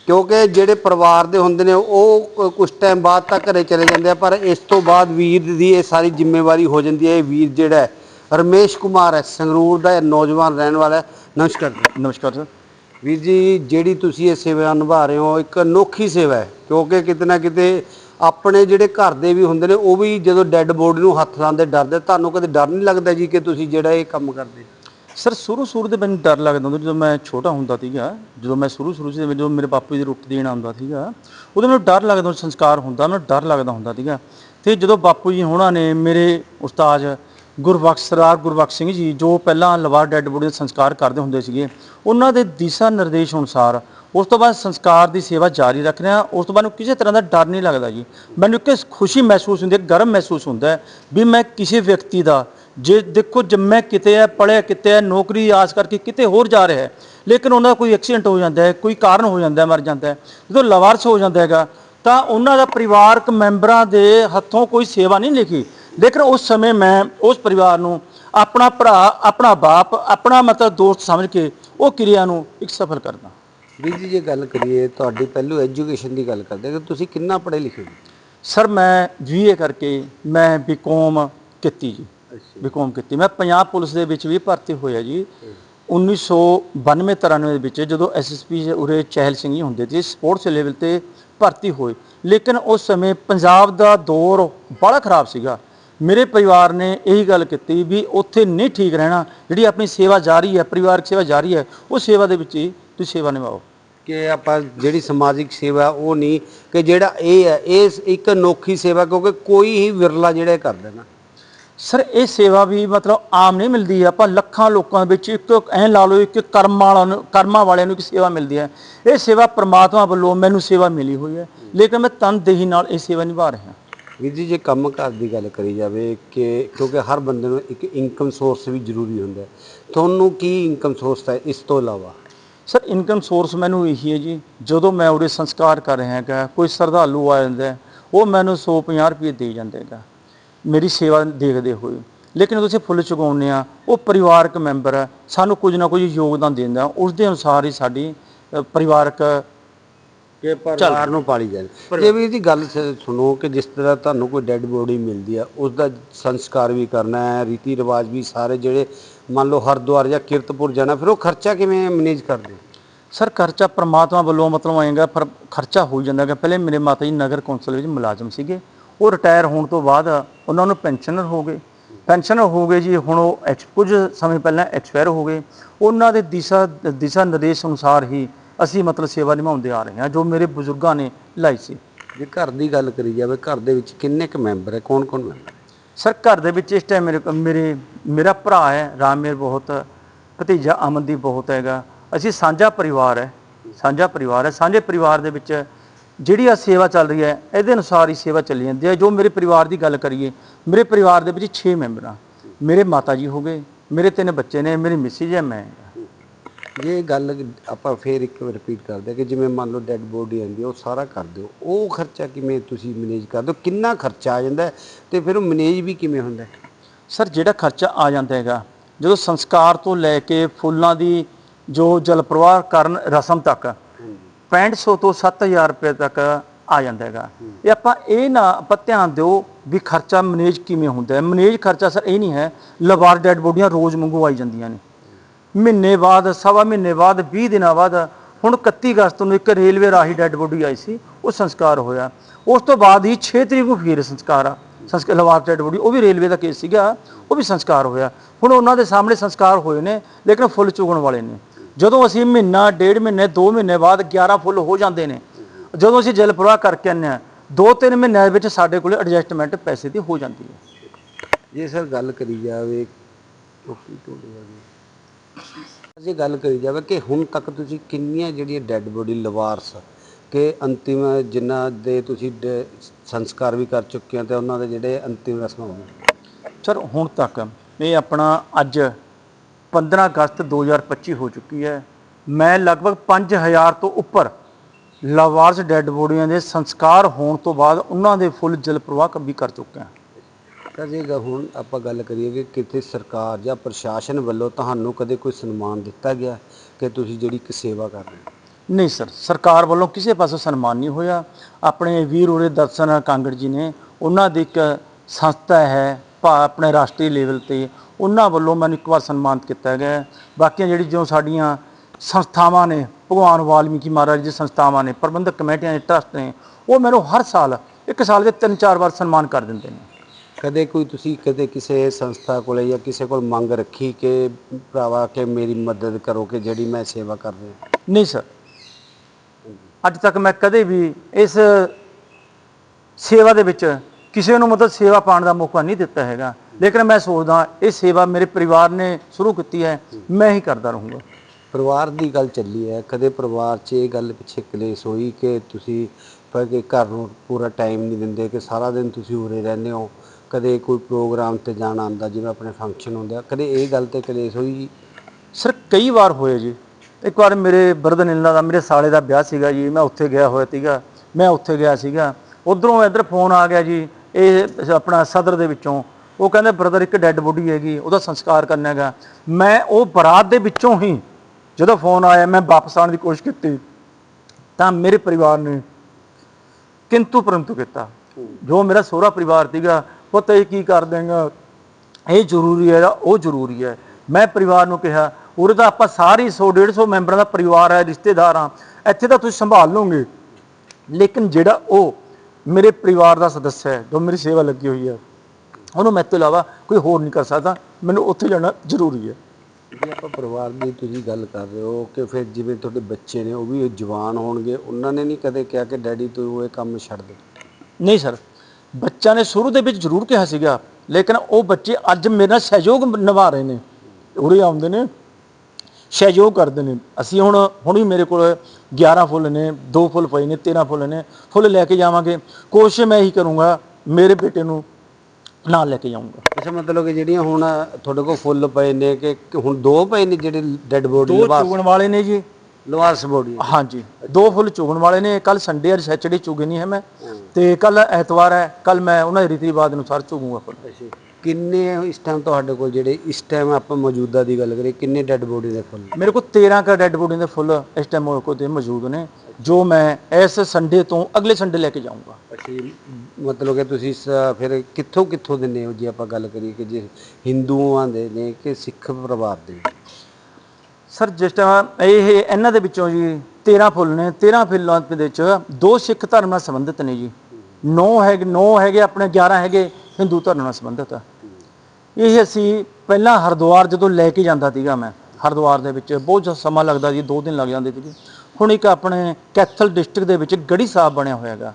ਕਿਉਂਕਿ ਜਿਹੜੇ ਪਰਿਵਾਰ ਦੇ ਹੁੰਦੇ ਨੇ ਉਹ ਕੁਝ ਟਾਈਮ ਬਾਅਦ ਤਾਂ ਘਰੇ ਚਲੇ ਜਾਂਦੇ ਆ ਪਰ ਇਸ ਤੋਂ ਬਾਅਦ ਵੀਰ ਦੀ ਇਹ ਸਾਰੀ ਜ਼ਿੰਮੇਵਾਰੀ ਹੋ ਜਾਂਦੀ ਹੈ। ਇਹ ਵੀਰ ਜਿਹੜਾ ਰਮੇਸ਼ ਕੁਮਾਰ ਹੈ ਸੰਗਰੂਰ ਦਾ ਇਹ ਨੌਜਵਾਨ ਰਹਿਣ ਵਾਲਾ ਹੈ। ਨਮਸਕਾਰ। ਨਮਸਕਾਰ ਸਰ। ਵੀਰ ਜੀ ਜਿਹੜੀ ਤੁਸੀਂ ਇਹ ਸੇਵਾ ਨਿਭਾ ਰਹੇ ਹੋ ਇੱਕ ਅਨੋਖੀ ਸੇਵਾ ਹੈ। ਕਿਉਂਕਿ ਕਿਤੇ ਨਾ ਕਿਤੇ ਆਪਣੇ ਜਿਹੜੇ ਘਰ ਦੇ ਵੀ ਹੁੰਦੇ ਨੇ ਉਹ ਵੀ ਜਦੋਂ ਡੈੱਡ ਬੋਡੀ ਨੂੰ ਹੱਥ ਲਾਉਂਦੇ ਡਰਦੇ ਤੁਹਾਨੂੰ ਕਦੇ ਡਰ ਨਹੀਂ ਲੱਗਦਾ ਜੀ ਕਿ ਤੁਸੀਂ ਜਿਹੜਾ ਇਹ ਕੰਮ ਕਰਦੇ? ਸਰ ਸ਼ੁਰੂ ਸ਼ੁਰੂ ਦੇ ਮੈਨੂੰ ਡਰ ਲੱਗਦਾ ਹੁੰਦਾ ਜਦੋਂ ਮੈਂ ਛੋਟਾ ਹੁੰਦਾ ਸੀਗਾ ਜਦੋਂ ਮੈਂ ਸ਼ੁਰੂ ਸ਼ੁਰੂ 'ਚ ਜਦੋਂ ਮੇਰੇ ਬਾਪੂ ਜੀ ਦੀ ਰੁੱਟ ਦੇਣ ਆਉਂਦਾ ਸੀਗਾ ਉਦੋਂ ਮੈਨੂੰ ਡਰ ਲੱਗਦਾ ਹੁੰਦਾ, ਸੰਸਕਾਰ ਹੁੰਦਾ ਮੈਨੂੰ ਡਰ ਲੱਗਦਾ ਹੁੰਦਾ ਸੀਗਾ। ਤੇ ਜਦੋਂ ਬਾਪੂ ਜੀ ਹੋਣਾ ਨੇ ਮੇਰੇ ਉਸਤਾਦ ਗੁਰਬਖਸ਼ ਸਰਦਾਰ ਗੁਰਬਖਸ਼ ਸਿੰਘ ਜੀ ਜੋ ਪਹਿਲਾਂ ਲਵਾਰ ਡੈੱਡ ਬੋਡੀ ਦਾ ਸੰਸਕਾਰ ਕਰਦੇ ਹੁੰਦੇ ਸੀਗੇ ਉਹਨਾਂ ਦੇ ਦਿਸ਼ਾ ਨਿਰਦੇਸ਼ ਅਨੁਸਾਰ ਉਸ ਤੋਂ ਬਾਅਦ ਸੰਸਕਾਰ ਦੀ ਸੇਵਾ ਜਾਰੀ ਰੱਖ ਰਿਹਾ ਉਸ ਤੋਂ ਬਾਅਦ ਨੂੰ ਕਿਸੇ ਤਰ੍ਹਾਂ ਦਾ ਡਰ ਨਹੀਂ ਲੱਗਦਾ ਜੀ। ਮੈਨੂੰ ਇੱਕ ਖੁਸ਼ੀ ਮਹਿਸੂਸ ਹੁੰਦੀ ਹੈ ਗਰਮ ਮਹਿਸੂਸ ਹੁੰਦਾ ਵੀ ਮੈਂ ਕਿਸੇ ਵਿਅਕਤੀ ਦਾ ਜੇ ਦੇਖੋ ਜਦ ਮੈਂ ਕਿਤੇ ਹੈ ਪੜਿਆ ਕਿਤੇ ਹੈ ਨੌਕਰੀ ਆਸ ਕਰਕੇ ਕਿਤੇ ਹੋਰ ਜਾ ਰਿਹਾ ਹੈ ਲੇਕਿਨ ਉਹਨਾਂ ਦਾ ਕੋਈ ਐਕਸੀਡੈਂਟ ਹੋ ਜਾਂਦਾ ਹੈ ਕੋਈ ਕਾਰਨ ਹੋ ਜਾਂਦਾ ਹੈ ਮਰ ਜਾਂਦਾ ਹੈ ਜਦੋਂ ਲਵਾਰਸ ਹੋ ਜਾਂਦਾ ਹੈਗਾ ਤਾਂ ਉਹਨਾਂ ਦਾ ਪਰਿਵਾਰਕ ਮੈਂਬਰਾਂ ਦੇ ਹੱਥੋਂ ਕੋਈ ਸੇਵਾ ਨਹੀਂ ਲਿਖੀ। ਲੇਕਿਨ ਉਸ ਸਮੇਂ ਮੈਂ ਉਸ ਪਰਿਵਾਰ ਨੂੰ ਆਪਣਾ ਭਰਾ ਆਪਣਾ ਬਾਪ ਆਪਣਾ ਮਤਲਬ ਦੋਸਤ ਸਮਝ ਕੇ ਉਹ ਕਿਰਿਆ ਨੂੰ ਇੱਕ ਸਫਲ ਕਰਦਾ। ਵੀਰ ਜੀ ਜੇ ਗੱਲ ਕਰੀਏ ਤੁਹਾਡੀ ਪਹਿਲੂ ਐਜੂਕੇਸ਼ਨ ਦੀ ਗੱਲ ਕਰਦੇ ਕਿ ਤੁਸੀਂ ਕਿੰਨਾ ਪੜ੍ਹੇ ਲਿਖੇ ਹੋ? ਸਰ ਮੈਂ ਬੀਏ ਕਰਕੇ ਮੈਂ ਬੀਕਾਮ ਕੀਤੀ ਜੀ। ਬੀਕਾਮ ਕੀਤੀ। ਮੈਂ ਪੰਜਾਬ ਪੁਲਿਸ ਦੇ ਵਿੱਚ ਵੀ ਭਰਤੀ ਹੋਇਆ ਜੀ। 1992 93 ਦੇ ਵਿੱਚ ਜਦੋਂ ਐਸਐਸਪੀ ਉਰੇ ਚਹਿਲ ਸਿੰਘ ਜੀ ਹੁੰਦੇ ਸੀ, ਸਪੋਰਟਸ ਲੈਵਲ ਤੇ ਭਰਤੀ ਹੋਏ। ਲੇਕਿਨ ਉਸ ਸਮੇਂ ਪੰਜਾਬ ਦਾ ਦੌਰ ਬੜਾ ਖਰਾਬ ਸੀਗਾ। ਮੇਰੇ ਪਰਿਵਾਰ ਨੇ ਇਹੀ ਗੱਲ ਕੀਤੀ ਵੀ ਉੱਥੇ ਨਹੀਂ ਠੀਕ ਰਹਿਣਾ। ਜਿਹੜੀ ਆਪਣੀ ਸੇਵਾ ਜਾਰੀ ਹੈ, ਪਰਿਵਾਰਕ ਸੇਵਾ ਜਾਰੀ ਹੈ ਉਹ ਸੇਵਾ ਦੇ ਵਿੱਚ ਹੀ ਤੁਸੀਂ ਸੇਵਾ ਨਿਭਾਓ। ਕਿ ਆਪਾਂ ਜਿਹੜੀ ਸਮਾਜਿਕ ਸੇਵਾ ਉਹ ਨਹੀਂ, ਕਿ ਜਿਹੜਾ ਇਹ ਹੈ, ਇਹ ਇੱਕ ਅਨੋਖੀ ਸੇਵਾ ਕਿਉਂਕਿ ਕੋਈ ਹੀ ਵਿਰਲਾ ਜਿਹੜਾ ਕਰਦਾ ਨਾ ਸਰ ਇਹ ਸੇਵਾ ਵੀ ਮਤਲਬ ਆਮ ਨਹੀਂ ਮਿਲਦੀ। ਆਪਾਂ ਲੱਖਾਂ ਲੋਕਾਂ ਵਿੱਚ ਇੱਕ ਐਂ ਲਾ ਲਓ ਇੱਕ ਕਰਮ ਵਾਲਾ ਨੂੰ ਕਰਮਾਂ ਵਾਲਿਆਂ ਨੂੰ ਇੱਕ ਸੇਵਾ ਮਿਲਦੀ ਹੈ। ਇਹ ਸੇਵਾ ਪ੍ਰਮਾਤਮਾ ਵੱਲੋਂ ਮੈਨੂੰ ਸੇਵਾ ਮਿਲੀ ਹੋਈ ਹੈ। ਲੇਕਿਨ ਮੈਂ ਤਨਦੇਹੀ ਨਾਲ ਇਹ ਸੇਵਾ ਨਿਭਾ ਰਿਹਾ ਵੀਰ ਜੀ ਜੇ ਕੰਮ ਕਾਰ ਦੀ ਗੱਲ ਕਰੀ ਜਾਵੇ ਕਿ ਕਿਉਂਕਿ ਹਰ ਬੰਦੇ ਨੂੰ ਇੱਕ ਇਨਕਮ ਸੋਰਸ ਵੀ ਜ਼ਰੂਰੀ ਹੁੰਦਾ ਤੁਹਾਨੂੰ ਕੀ ਇਨਕਮ ਸੋਰਸ ਹੈ ਇਸ ਤੋਂ ਇਲਾਵਾ? ਸਰ ਇਨਕਮ ਸੋਰਸ ਮੈਨੂੰ ਇਹੀ ਹੈ ਜੀ ਜਦੋਂ ਮੈਂ ਉਹਦੇ ਸੰਸਕਾਰ ਕਰ ਰਿਹਾ ਹੈਗਾ ਕੋਈ ਸ਼ਰਧਾਲੂ ਆ ਜਾਂਦਾ ਉਹ ਮੈਨੂੰ 150 ਰੁਪਏ ਦੇ ਜਾਂਦੇ ਹੈਗਾ। ਮੇਰੀ ਸੇਵਾ ਦੇਖਦੇ ਹੋਏ। ਲੇਕਿਨ ਜਦੋਂ ਅਸੀਂ ਫੁੱਲ ਚੁਗਾਉਂਦੇ ਆ ਉਹ ਪਰਿਵਾਰਕ ਮੈਂਬਰ ਹੈ, ਸਾਨੂੰ ਕੁਝ ਨਾ ਕੁਝ ਯੋਗਦਾਨ ਦਿੰਦਾ ਉਸ ਦੇ ਅਨੁਸਾਰ ਹੀ ਸਾਡੀ ਅ, ਪਰਿਵਾਰਕ ਕਿ ਪਰਿਵਾਰ ਨੂੰ ਪਾਲੀ ਜਾਏ। ਜੇ ਵੀ ਇਹਦੀ ਗੱਲ ਸ- ਸੁਣੋ ਕਿ ਜਿਸ ਤਰ੍ਹਾਂ ਤੁਹਾਨੂੰ ਕੋਈ ਡੈੱਡ ਬੋਡੀ ਮਿਲਦੀ ਆ ਉਸ ਦਾ ਸੰਸਕਾਰ ਵੀ ਕਰਨਾ ਹੈ ਰੀਤੀ ਰਿਵਾਜ ਵੀ ਸਾਰੇ ਜਿਹੜੇ ਮੰਨ ਲਓ ਹਰਿਦੁਆਰ ਜਾਂ ਕੀਰਤਪੁਰ ਜਾਣਾ ਫਿਰ ਉਹ ਖਰਚਾ ਕਿਵੇਂ ਮੈਨੇਜ ਕਰਦੇ? ਸਰ ਖਰਚਾ ਪ੍ਰਮਾਤਮਾ ਵੱਲੋਂ ਮਤਲਬ ਆਏਗਾ ਪਰ ਖਰਚਾ ਹੋ ਜਾਂਦਾ ਹੈਗਾ ਪਹਿਲੇ ਮੇਰੇ ਮਾਤਾ ਜੀ ਨਗਰ ਕੌਂਸਲ ਵਿੱਚ ਮੁਲਾਜ਼ਮ ਸੀਗੇ। ਉਹ ਰਿਟਾਇਰ ਹੋਣ ਤੋਂ ਬਾਅਦ ਉਹਨਾਂ ਨੂੰ ਪੈਨਸ਼ਨਰ ਹੋ ਗਏ। ਪੈਨਸ਼ਨਰ ਹੋ ਗਏ ਜੀ ਹੁਣ ਉਹ ਐਕਸ ਕੁਝ ਸਮੇਂ ਪਹਿਲਾਂ ਐਕਸਪਾਇਰ ਹੋ ਗਏ। ਉਹਨਾਂ ਦੇ ਦਿਸ਼ਾ ਦਿਸ਼ਾ ਨਿਰਦੇਸ਼ ਅਨੁਸਾਰ ਹੀ ਅਸੀਂ ਮਤਲਬ ਸੇਵਾ ਨਿਭਾਉਂਦੇ ਆ ਰਹੇ ਹਾਂ ਜੋ ਮੇਰੇ ਬਜ਼ੁਰਗਾਂ ਨੇ ਲਾਈ ਸੀ। ਜੇ ਘਰ ਦੀ ਗੱਲ ਕਰੀ ਜਾਵੇ ਘਰ ਦੇ ਵਿੱਚ ਕਿੰਨੇ ਕੁ ਮੈਂਬਰ ਹੈ? ਕੌਣ ਕੌਣ ਮੈਂਬਰ ਸਰ ਘਰ ਦੇ ਵਿੱਚ ਇਸ ਟਾਈਮ ਮੇਰੇ ਮੇਰੇ ਮੇਰਾ ਭਰਾ ਹੈ ਰਾਮੇਰ ਬਹੁਤ ਭਤੀਜਾ ਅਮਨਦੀਪ ਬਹੁਤ ਹੈਗਾ। ਅਸੀਂ ਸਾਂਝਾ ਪਰਿਵਾਰ ਹੈ ਸਾਂਝਾ ਪਰਿਵਾਰ ਹੈ। ਸਾਂਝੇ ਪਰਿਵਾਰ ਦੇ ਵਿੱਚ ਜਿਹੜੀ ਆ ਸੇਵਾ ਚੱਲ ਰਹੀ ਹੈ ਇਹਦੇ ਅਨੁਸਾਰ ਹੀ ਸੇਵਾ ਚੱਲੀ ਜਾਂਦੀ ਹੈ। ਜੋ ਮੇਰੇ ਪਰਿਵਾਰ ਦੀ ਗੱਲ ਕਰੀਏ ਮੇਰੇ ਪਰਿਵਾਰ ਦੇ ਵਿੱਚ 6 ਮੈਂਬਰ ਆ। ਮੇਰੇ ਮਾਤਾ ਜੀ ਹੋ ਗਏ ਮੇਰੇ ਤਿੰਨ ਬੱਚੇ ਨੇ ਮੇਰੀ ਮਿਸਿਜ ਹੈ ਮੈਂ ਇਹ ਗੱਲ ਆਪਾਂ ਫੇਰ ਇੱਕ ਵਾਰ ਰਿਪੀਟ ਕਰਦੇ ਕਿ ਜਿਵੇਂ ਮੰਨ ਲਓ ਡੈੱਡ ਬੋਡੀ ਆਉਂਦੀ ਹੈ ਉਹ ਸਾਰਾ ਕਰ ਦਿਓ। ਉਹ ਖਰਚਾ ਕਿਵੇਂ ਤੁਸੀਂ ਮੈਨੇਜ ਕਰਦੇ ਹੋ ਕਿੰਨਾ ਖਰਚਾ ਆ ਜਾਂਦਾ ਤੇ ਫਿਰ ਉਹ ਮੈਨੇਜ ਵੀ ਕਿਵੇਂ ਹੁੰਦਾ ਸਰ ਜਿਹੜਾ ਖਰਚਾ ਆ ਜਾਂਦਾ ਹੈਗਾ ਜਦੋਂ ਸੰਸਕਾਰ ਤੋਂ ਲੈ ਕੇ ਫੁੱਲਾਂ ਦੀ ਜੋ ਜਲ ਪ੍ਰਵਾਹ ਕਰਨ ਰਸਮ ਤੱਕ 6500 ਤੋਂ 7000 ਰੁਪਏ ਤੱਕ ਆ ਜਾਂਦਾ ਹੈਗਾ। ਇਹ ਆਪਾਂ ਇਹ ਨਾ ਆਪਾਂ ਧਿਆਨ ਦਿਓ ਵੀ ਖਰਚਾ ਮੈਨੇਜ ਕਿਵੇਂ ਹੁੰਦਾ ਹੈ। ਮੈਨੇਜ ਖਰਚਾ ਸਰ ਇਹ ਨਹੀਂ ਹੈ ਲਵਾਰ ਡੈਡ ਬੋਡੀਆਂ ਰੋਜ਼ ਮੰਗੂ ਆਈ ਜਾਂਦੀਆਂ ਨੇ। ਮਹੀਨੇ ਬਾਅਦ ਸਵਾ ਮਹੀਨੇ ਬਾਅਦ 20 ਦਿਨਾਂ ਬਾਅਦ ਹੁਣ 31 ਅਗਸਤ ਨੂੰ ਇੱਕ ਰੇਲਵੇ ਰਾਹੀ ਡੈਡ ਬੋਡੀ ਆਈ ਸੀ ਉਹ ਸੰਸਕਾਰ ਹੋਇਆ। ਉਸ ਤੋਂ ਬਾਅਦ ਹੀ 6 ਤਰੀਕ ਨੂੰ ਫਿਰ ਸੰਸਕਾਰ ਆ। ਸੰਸਕਾਰ ਲਵਾਰ ਡੈਡ ਬੋਡੀ ਉਹ ਵੀ ਰੇਲਵੇ ਦਾ ਕੇਸ ਸੀਗਾ ਉਹ ਵੀ ਸੰਸਕਾਰ ਹੋਇਆ। ਹੁਣ ਉਹਨਾਂ ਦੇ ਸਾਹਮਣੇ ਸੰਸਕਾਰ ਹੋਏ ਨੇ ਲੇਕਿਨ ਫੁੱਲ ਚੁਗਣ ਵਾਲੇ ਨੇ। ਜਦੋਂ ਅਸੀਂ ਮਹੀਨਾ ਡੇਢ ਮਹੀਨੇ 2 ਮਹੀਨੇ ਬਾਅਦ 11 ਫੁੱਲ ਹੋ ਜਾਂਦੇ ਨੇ ਜਦੋਂ ਅਸੀਂ ਜਲ ਪ੍ਰਵਾਹ ਕਰਕੇ ਹਾਂ ਦੋ ਤਿੰਨ ਮਹੀਨਿਆਂ ਵਿੱਚ ਸਾਡੇ ਕੋਲ ਐਡਜਸਟਮੈਂਟ ਪੈਸੇ ਦੀ ਹੋ ਜਾਂਦੀ ਹੈ। ਜੇ ਸਰ ਗੱਲ ਕਰੀ ਜਾਵੇ ਜੇ ਗੱਲ ਕਰੀ ਜਾਵੇ ਕਿ ਹੁਣ ਤੱਕ ਤੁਸੀਂ ਕਿੰਨੀਆਂ ਜਿਹੜੀਆਂ ਡੈੱਡ ਬੋਡੀ ਲਵਾਰਸ ਕਿ ਅੰਤਿਮ ਜਿਨ੍ਹਾਂ ਦੇ ਤੁਸੀਂ ਸੰਸਕਾਰ ਵੀ ਕਰ ਚੁੱਕੇ ਹੋ ਤੇ ਉਹਨਾਂ ਦੇ ਜਿਹੜੇ ਅੰਤਿਮ ਰਸਮਾਂ ਹੋਣਗੀਆਂ ਸਰ ਹੁਣ ਤੱਕ ਇਹ ਆਪਣਾ ਅੱਜ 15 ਅਗਸਤ 2025 ਹੋ ਚੁੱਕੀ ਹੈ। ਮੈਂ ਲਗਭਗ 5000 ਤੋਂ ਉੱਪਰ ਲਵਾਰਸ ਡੈੱਡ ਬੋਡੀਆਂ ਦੇ ਸੰਸਕਾਰ ਹੋਣ ਤੋਂ ਬਾਅਦ ਉਹਨਾਂ ਦੇ ਫੁੱਲ ਜਲ ਪ੍ਰਵਾਹ ਵੀ ਕਰ ਚੁੱਕਿਆ ਤਾਂ ਜੇ ਹੁਣ ਆਪਾਂ ਗੱਲ ਕਰੀਏ ਕਿ ਕਿਤੇ ਸਰਕਾਰ ਜਾਂ ਪ੍ਰਸ਼ਾਸਨ ਵੱਲੋਂ ਤੁਹਾਨੂੰ ਕਦੇ ਕੋਈ ਸਨਮਾਨ ਦਿੱਤਾ ਗਿਆ ਕਿ ਤੁਸੀਂ ਜਿਹੜੀ ਇੱਕ ਸੇਵਾ ਕਰ ਰਹੇ ਹੋ? ਨਹੀਂ ਸਰ ਸਰਕਾਰ ਵੱਲੋਂ ਕਿਸੇ ਪਾਸੋਂ ਸਨਮਾਨ ਨਹੀਂ ਹੋਇਆ। ਆਪਣੇ ਵੀਰ ਉਰੇ ਦਰਸ਼ਨ ਕਾਂਗੜ ਜੀ ਨੇ ਉਹਨਾਂ ਦੀ ਇੱਕ ਸੰਸਥਾ ਹੈ ਆਪਣੇ ਰਾਸ਼ਟਰੀ ਲੈਵਲ ਤੇ ਉਹਨਾਂ ਵੱਲੋਂ ਮੈਨੂੰ ਇੱਕ ਵਾਰ ਸਨਮਾਨਿਤ ਕੀਤਾ ਗਿਆ ਹੈ। ਬਾਕੀਆਂ ਜਿਹੜੀ ਜੋ ਸਾਡੀਆਂ ਸੰਸਥਾਵਾਂ ਨੇ ਭਗਵਾਨ ਵਾਲਮੀਕੀ ਮਹਾਰਾਜ ਦੀ ਸੰਸਥਾਵਾਂ ਨੇ ਪ੍ਰਬੰਧਕ ਕਮੇਟੀਆਂ ਦੇ ਟਰਸਟ ਨੇ ਉਹ ਮੈਨੂੰ ਹਰ ਸਾਲ ਇੱਕ ਸਾਲ ਦੇ ਤਿੰਨ ਚਾਰ ਵਾਰ ਸਨਮਾਨ ਕਰ ਦਿੰਦੇ ਨੇ। ਕਦੇ ਕੋਈ ਤੁਸੀਂ ਕਦੇ ਕਿਸੇ ਸੰਸਥਾ ਕੋਲੇ ਜਾਂ ਕਿਸੇ ਕੋਲ ਮੰਗ ਰੱਖੀ ਕਿ ਭਰਾਵਾ ਕਿ ਮੇਰੀ ਮਦਦ ਕਰੋ ਕਿ ਜਿਹੜੀ ਮੈਂ ਸੇਵਾ ਕਰ ਰਿਹਾ? ਨਹੀਂ ਸਰ। ਅੱਜ ਤੱਕ ਮੈਂ ਕਦੇ ਵੀ ਇਸ ਸੇਵਾ ਦੇ ਵਿੱਚ ਕਿਸੇ ਨੂੰ ਮਤਲਬ ਸੇਵਾ ਪਾਉਣ ਦਾ ਮੌਕਾ ਨਹੀਂ ਦਿੱਤਾ ਹੈਗਾ। ਲੇਕਿਨ ਮੈਂ ਸੋਚਦਾ ਇਹ ਸੇਵਾ ਮੇਰੇ ਪਰਿਵਾਰ ਨੇ ਸ਼ੁਰੂ ਕੀਤੀ ਹੈ ਮੈਂ ਹੀ ਕਰਦਾ ਰਹੂੰਗਾ। ਪਰਿਵਾਰ ਦੀ ਗੱਲ ਚੱਲੀ ਹੈ ਕਦੇ ਪਰਿਵਾਰ 'ਚ ਇਹ ਗੱਲ ਪਿੱਛੇ ਕਲੇਸ਼ ਹੋਈ ਕਿ ਤੁਸੀਂ ਪਰ ਕਿ ਘਰ ਨੂੰ ਪੂਰਾ ਟਾਈਮ ਨਹੀਂ ਦਿੰਦੇ ਕਿ ਸਾਰਾ ਦਿਨ ਤੁਸੀਂ ਉਰੇ ਰਹਿੰਦੇ ਹੋ ਕਦੇ ਕੋਈ ਪ੍ਰੋਗਰਾਮ ਤੇ ਜਾਣਾ ਆਉਂਦਾ ਜਿਵੇਂ ਆਪਣੇ ਫੰਕਸ਼ਨ ਹੁੰਦੇ ਆ ਕਦੇ ਇਹ ਗੱਲ ਤੇ ਕਲੇਸ਼ ਹੋਈ ਜੀ? ਸਰ ਕਈ ਵਾਰ ਹੋਏ ਜੀ। ਇੱਕ ਵਾਰ ਮੇਰੇ ਬਰਦਰ ਇਨਲਾ ਦਾ ਮੇਰੇ ਸਾਲੇ ਦਾ ਵਿਆਹ ਸੀਗਾ ਜੀ ਮੈਂ ਉੱਥੇ ਗਿਆ ਹੋਇਆ ਸੀਗਾ ਮੈਂ ਉੱਥੇ ਗਿਆ ਸੀਗਾ। ਉਧਰੋਂ ਇੱਧਰ ਫੋਨ ਆ ਗਿਆ ਜੀ ਇਹ ਆਪਣਾ ਸਦਰ ਦੇ ਵਿੱਚੋਂ। ਉਹ ਕਹਿੰਦੇ ਬ੍ਰਦਰ ਇੱਕ ਡੈੱਡ ਬੋਡੀ ਹੈਗੀ, ਉਹਦਾ ਸੰਸਕਾਰ ਕਰਨਾ ਹੈਗਾ। ਮੈਂ ਉਹ ਬਰਾਤ ਦੇ ਵਿੱਚੋਂ ਹੀ ਜਦੋਂ ਫੋਨ ਆਇਆ, ਮੈਂ ਵਾਪਸ ਆਉਣ ਦੀ ਕੋਸ਼ਿਸ਼ ਕੀਤੀ, ਤਾਂ ਮੇਰੇ ਪਰਿਵਾਰ ਨੇ ਕਿੰਤੂ ਪਰੰਤੂ ਕੀਤਾ। ਜੋ ਮੇਰਾ ਸਹੁਰਾ ਪਰਿਵਾਰ ਸੀਗਾ, ਪੁੱਤ, ਇਹ ਕੀ ਕਰ ਦੇਂਗਾ? ਇਹ ਜ਼ਰੂਰੀ ਹੈ ਉਹ ਜ਼ਰੂਰੀ ਹੈ? ਮੈਂ ਪਰਿਵਾਰ ਨੂੰ ਕਿਹਾ, ਉਰੇ ਤਾਂ ਆਪਾਂ ਸਾਰੇ 100 150 ਮੈਂਬਰਾਂ ਦਾ ਪਰਿਵਾਰ ਹੈ, ਰਿਸ਼ਤੇਦਾਰ ਆ ਇੱਥੇ ਤਾਂ ਤੁਸੀਂ ਸੰਭਾਲ ਲਓਗੇ। ਲੇਕਿਨ ਜਿਹੜਾ ਉਹ ਮੇਰੇ ਪਰਿਵਾਰ ਦਾ ਸਦੱਸਿਆ ਹੈ, ਜੋ ਮੇਰੀ ਸੇਵਾ ਲੱਗੀ ਹੋਈ ਹੈ ਉਹਨੂੰ ਮੇਰੇ ਤੋਂ ਇਲਾਵਾ ਕੋਈ ਹੋਰ ਨਹੀਂ ਕਰ ਸਕਦਾ। ਮੈਨੂੰ ਉੱਥੇ ਜਾਣਾ ਜ਼ਰੂਰੀ ਹੈ। ਜੇ ਆਪਾਂ ਪਰਿਵਾਰ ਦੀ ਤੁਸੀਂ ਗੱਲ ਕਰ ਰਹੇ ਹੋ ਕਿ ਫਿਰ ਜਿਵੇਂ ਤੁਹਾਡੇ ਬੱਚੇ ਨੇ ਉਹ ਵੀ ਜਵਾਨ ਹੋਣਗੇ ਉਹਨਾਂ ਨੇ ਨਹੀਂ ਕਦੇ ਕਿਹਾ ਕਿ ਡੈਡੀ ਤੂੰ ਇਹ ਕੰਮ ਛੱਡ ਦੇ ਨਹੀਂ ਸਰ ਬੱਚਾ ਨੇ ਸ਼ੁਰੂ ਦੇ ਵਿੱਚ ਜ਼ਰੂਰ ਕਿਹਾ ਸੀਗਾ ਲੇਕਿਨ ਉਹ ਬੱਚੇ ਅੱਜ ਮੇਰੇ ਨਾਲ ਸਹਿਯੋਗ ਨਿਭਾ ਰਹੇ ਨੇ। ਉਰੇ ਆਉਂਦੇ ਨੇ ਸਹਿਯੋਗ ਕਰਦੇ ਨੇ। ਅਸੀਂ ਹੁਣ ਹੁਣ ਵੀ ਮੇਰੇ ਕੋਲ 11 ਫੁੱਲ ਨੇ 2 ਫੁੱਲ ਪਏ ਨੇ 13 ਫੁੱਲ ਨੇ। ਫੁੱਲ ਲੈ ਕੇ ਜਾਵਾਂਗੇ। ਕੋਸ਼ਿਸ਼ ਮੈਂ ਇਹੀ ਕਰੂੰਗਾ ਮੇਰੇ ਬੇਟੇ ਨੂੰ ਨਾਲ ਲੈ ਕੇ ਜਾਊਂਗਾ। ਅੱਛਾ ਮਤਲਬ ਕਿ ਜਿਹੜੀਆਂ ਹੁਣ ਤੁਹਾਡੇ ਕੋਲ ਫੁੱਲ ਪਏ ਨੇ ਕਿ ਕਿ ਹੁਣ ਦੋ ਪਏ ਨੇ ਜਿਹੜੇ ਡੈੱਡ ਬੋਡੀ ਦੋ ਚੁਗਣ ਵਾਲੇ ਨੇ ਜੀ। ਲਵਾਰਸ ਬੋਡੀ ਹਾਂਜੀ ਦੋ ਫੁੱਲ ਚੁਗਣ ਵਾਲੇ ਨੇ। ਕੱਲ ਸੰਡੇ ਔਰ ਸੈਚਰਡੇ ਚੁਗੇ ਨਹੀਂ ਹੈ ਮੈਂ। ਤੇ ਕੱਲ ਐਤਵਾਰ ਹੈ ਕੱਲ ਮੈਂ ਉਹਨਾਂ ਦੇ ਰੀਤੀ ਰਿਵਾਜ ਅਨੁਸਾਰ ਚੁਗੂੰਗਾ। ਫੁੱਲ ਕਿੰਨੇ ਇਸ ਟਾਈਮ ਤੁਹਾਡੇ ਕੋਲ ਜਿਹੜੇ ਇਸ ਟਾਈਮ ਆਪਾਂ ਮੌਜੂਦਾ ਦੀ ਗੱਲ ਕਰੀਏ ਕਿੰਨੇ ਡੈੱਡ ਬੋਡੀ ਦੇ ਫੁੱਲ? ਮੇਰੇ ਕੋਲ 13 ਕਾ ਡੈੱਡ ਬੋਡੀ ਦੇ ਫੁੱਲ ਇਸ ਟਾਈਮ ਮੇਰੇ ਕੋਲ ਤੇ ਮੌਜੂਦ ਨੇ ਜੋ ਮੈਂ ਇਸ ਸੰਡੇ ਤੋਂ ਅਗਲੇ ਸੰਡੇ ਲੈ ਕੇ ਜਾਊਂਗਾ। ਅੱਛਾ ਜੀ, ਮਤਲਬ ਕਿ ਤੁਸੀਂ ਸ- ਫਿਰ ਕਿੱਥੋਂ ਕਿੱਥੋਂ ਦਿੰਦੇ ਹੋ ਜੇ ਆਪਾਂ ਗੱਲ ਕਰੀਏ ਕਿ ਜੇ ਹਿੰਦੂਆਂ ਦੇ ਨੇ ਕਿ ਸਿੱਖ ਪਰਿਵਾਰ ਦੇ ਸਰ ਜਿਸ ਟਾਈਮ ਇਹ ਇਹਨਾਂ ਦੇ ਵਿੱਚੋਂ ਜੀ 13 ਫੁੱਲ ਨੇ 13 ਫੁੱਲਾਂ ਦੇ ਵਿੱਚ ਦੋ ਸਿੱਖ ਧਰਮ ਨਾਲ ਸੰਬੰਧਿਤ ਨੇ ਜੀ। 9 ਹੈਗੇ 9 ਹੈਗੇ ਆਪਣੇ 11 ਹੈਗੇ। ਹਿੰਦੂ ਧਰਮ ਨਾਲ ਸੰਬੰਧਿਤ ਆ ਇਹ ਅਸੀਂ ਪਹਿਲਾਂ ਹਰਿਦੁਆਰ ਜਦੋਂ ਲੈ ਕੇ ਜਾਂਦਾ ਸੀਗਾ ਮੈਂ, ਹਰਿਦੁਆਰ ਦੇ ਵਿੱਚ ਬਹੁਤ ਜ਼ਿਆਦਾ ਸਮਾਂ ਲੱਗਦਾ ਸੀ 2 ਦਿਨ ਲੱਗ ਜਾਂਦੇ ਸੀਗੇ। ਹੁਣ ਇੱਕ ਆਪਣੇ ਕੈਥਲ ਡਿਸਟ੍ਰਿਕਟ ਦੇ ਵਿੱਚ ਗੜੀ ਸਾਹਿਬ ਬਣਿਆ ਹੋਇਆ ਹੈਗਾ।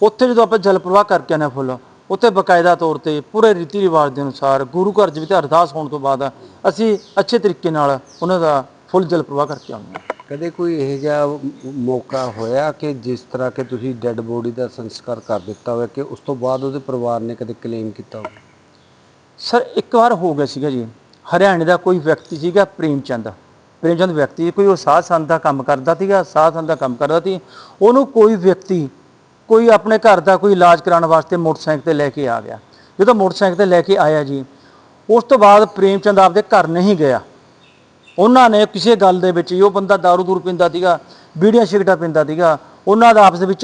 ਉੱਥੇ ਜਦੋਂ ਆਪਾਂ ਜਲ ਪ੍ਰਵਾਹ ਕਰਕੇ ਆਨੇ ਫੁੱਲ, ਉੱਥੇ ਬਕਾਇਦਾ ਤੌਰ ਤੇ ਪੂਰੇ ਰੀਤੀ ਰਿਵਾਜ ਦੇ ਅਨੁਸਾਰ ਗੁਰੂ ਘਰ ਦੇ ਵਿੱਚ ਅਰਦਾਸ ਹੋਣ ਤੋਂ ਬਾਅਦ ਅਸੀਂ ਅੱਛੇ ਤਰੀਕੇ ਨਾਲ ਉਹਨਾਂ ਦਾ ਫੁੱਲ ਜਲ ਪ੍ਰਵਾਹ ਕਰਕੇ ਆਉਂਦੇ ਹਾਂ। ਕਦੇ ਕੋਈ ਇਹੋ ਜਿਹਾ ਮੌਕਾ ਹੋਇਆ ਕਿ ਜਿਸ ਤਰ੍ਹਾਂ ਕਿ ਤੁਸੀਂ ਡੈੱਡ ਬੋਡੀ ਦਾ ਸੰਸਕਾਰ ਕਰ ਦਿੱਤਾ ਹੋਵੇ ਕਿ ਉਸ ਤੋਂ ਬਾਅਦ ਉਹਦੇ ਪਰਿਵਾਰ ਨੇ ਕਦੇ ਕਲੇਮ ਕੀਤਾ ਹੋਵੇ? ਸਰ ਇੱਕ ਵਾਰ ਹੋ ਗਿਆ ਸੀਗਾ ਜੀ। ਹਰਿਆਣੇ ਦਾ ਕੋਈ ਵਿਅਕਤੀ ਸੀਗਾ ਪ੍ਰੇਮ ਪ੍ਰੇਮਚੰਦ ਪ੍ਰੇਮਚੰਦ ਵਿਅਕਤੀ ਕੋਈ ਉਹ ਸਾਧ ਸੰਤ ਦਾ ਕੰਮ ਕਰਦਾ ਸੀਗਾ, ਸਾਧ ਸੰਤ ਦਾ ਕੰਮ ਕਰਦਾ ਸੀ। ਉਹਨੂੰ ਕੋਈ ਵਿਅਕਤੀ, ਕੋਈ ਆਪਣੇ ਘਰ ਦਾ ਕੋਈ ਇਲਾਜ ਕਰਾਉਣ ਵਾਸਤੇ ਮੋਟਰਸਾਈਕਲ ਤੇ ਲੈ ਕੇ ਆ ਗਿਆ। ਜਦੋਂ ਮੋਟਰਸਾਈਕਲ ਤੇ ਲੈ ਕੇ ਆਇਆ ਜੀ, ਉਸ ਤੋਂ ਬਾਅਦ ਪ੍ਰੇਮ ਚੰਦ ਆਪਦੇ ਘਰ ਨਹੀਂ ਗਿਆ। ਉਹਨਾਂ ਨੇ ਕਿਸੇ ਗੱਲ ਦੇ ਵਿੱਚ ਹੀ, ਉਹ ਬੰਦਾ ਦਾਰੂ ਦੂਰ ਪੀਂਦਾ ਸੀਗਾ, ਬੀੜੀਆਂ ਸਿਗਰਟਾਂ ਪੀਂਦਾ ਸੀਗਾ, ਉਹਨਾਂ ਦਾ ਆਪਸ ਵਿੱਚ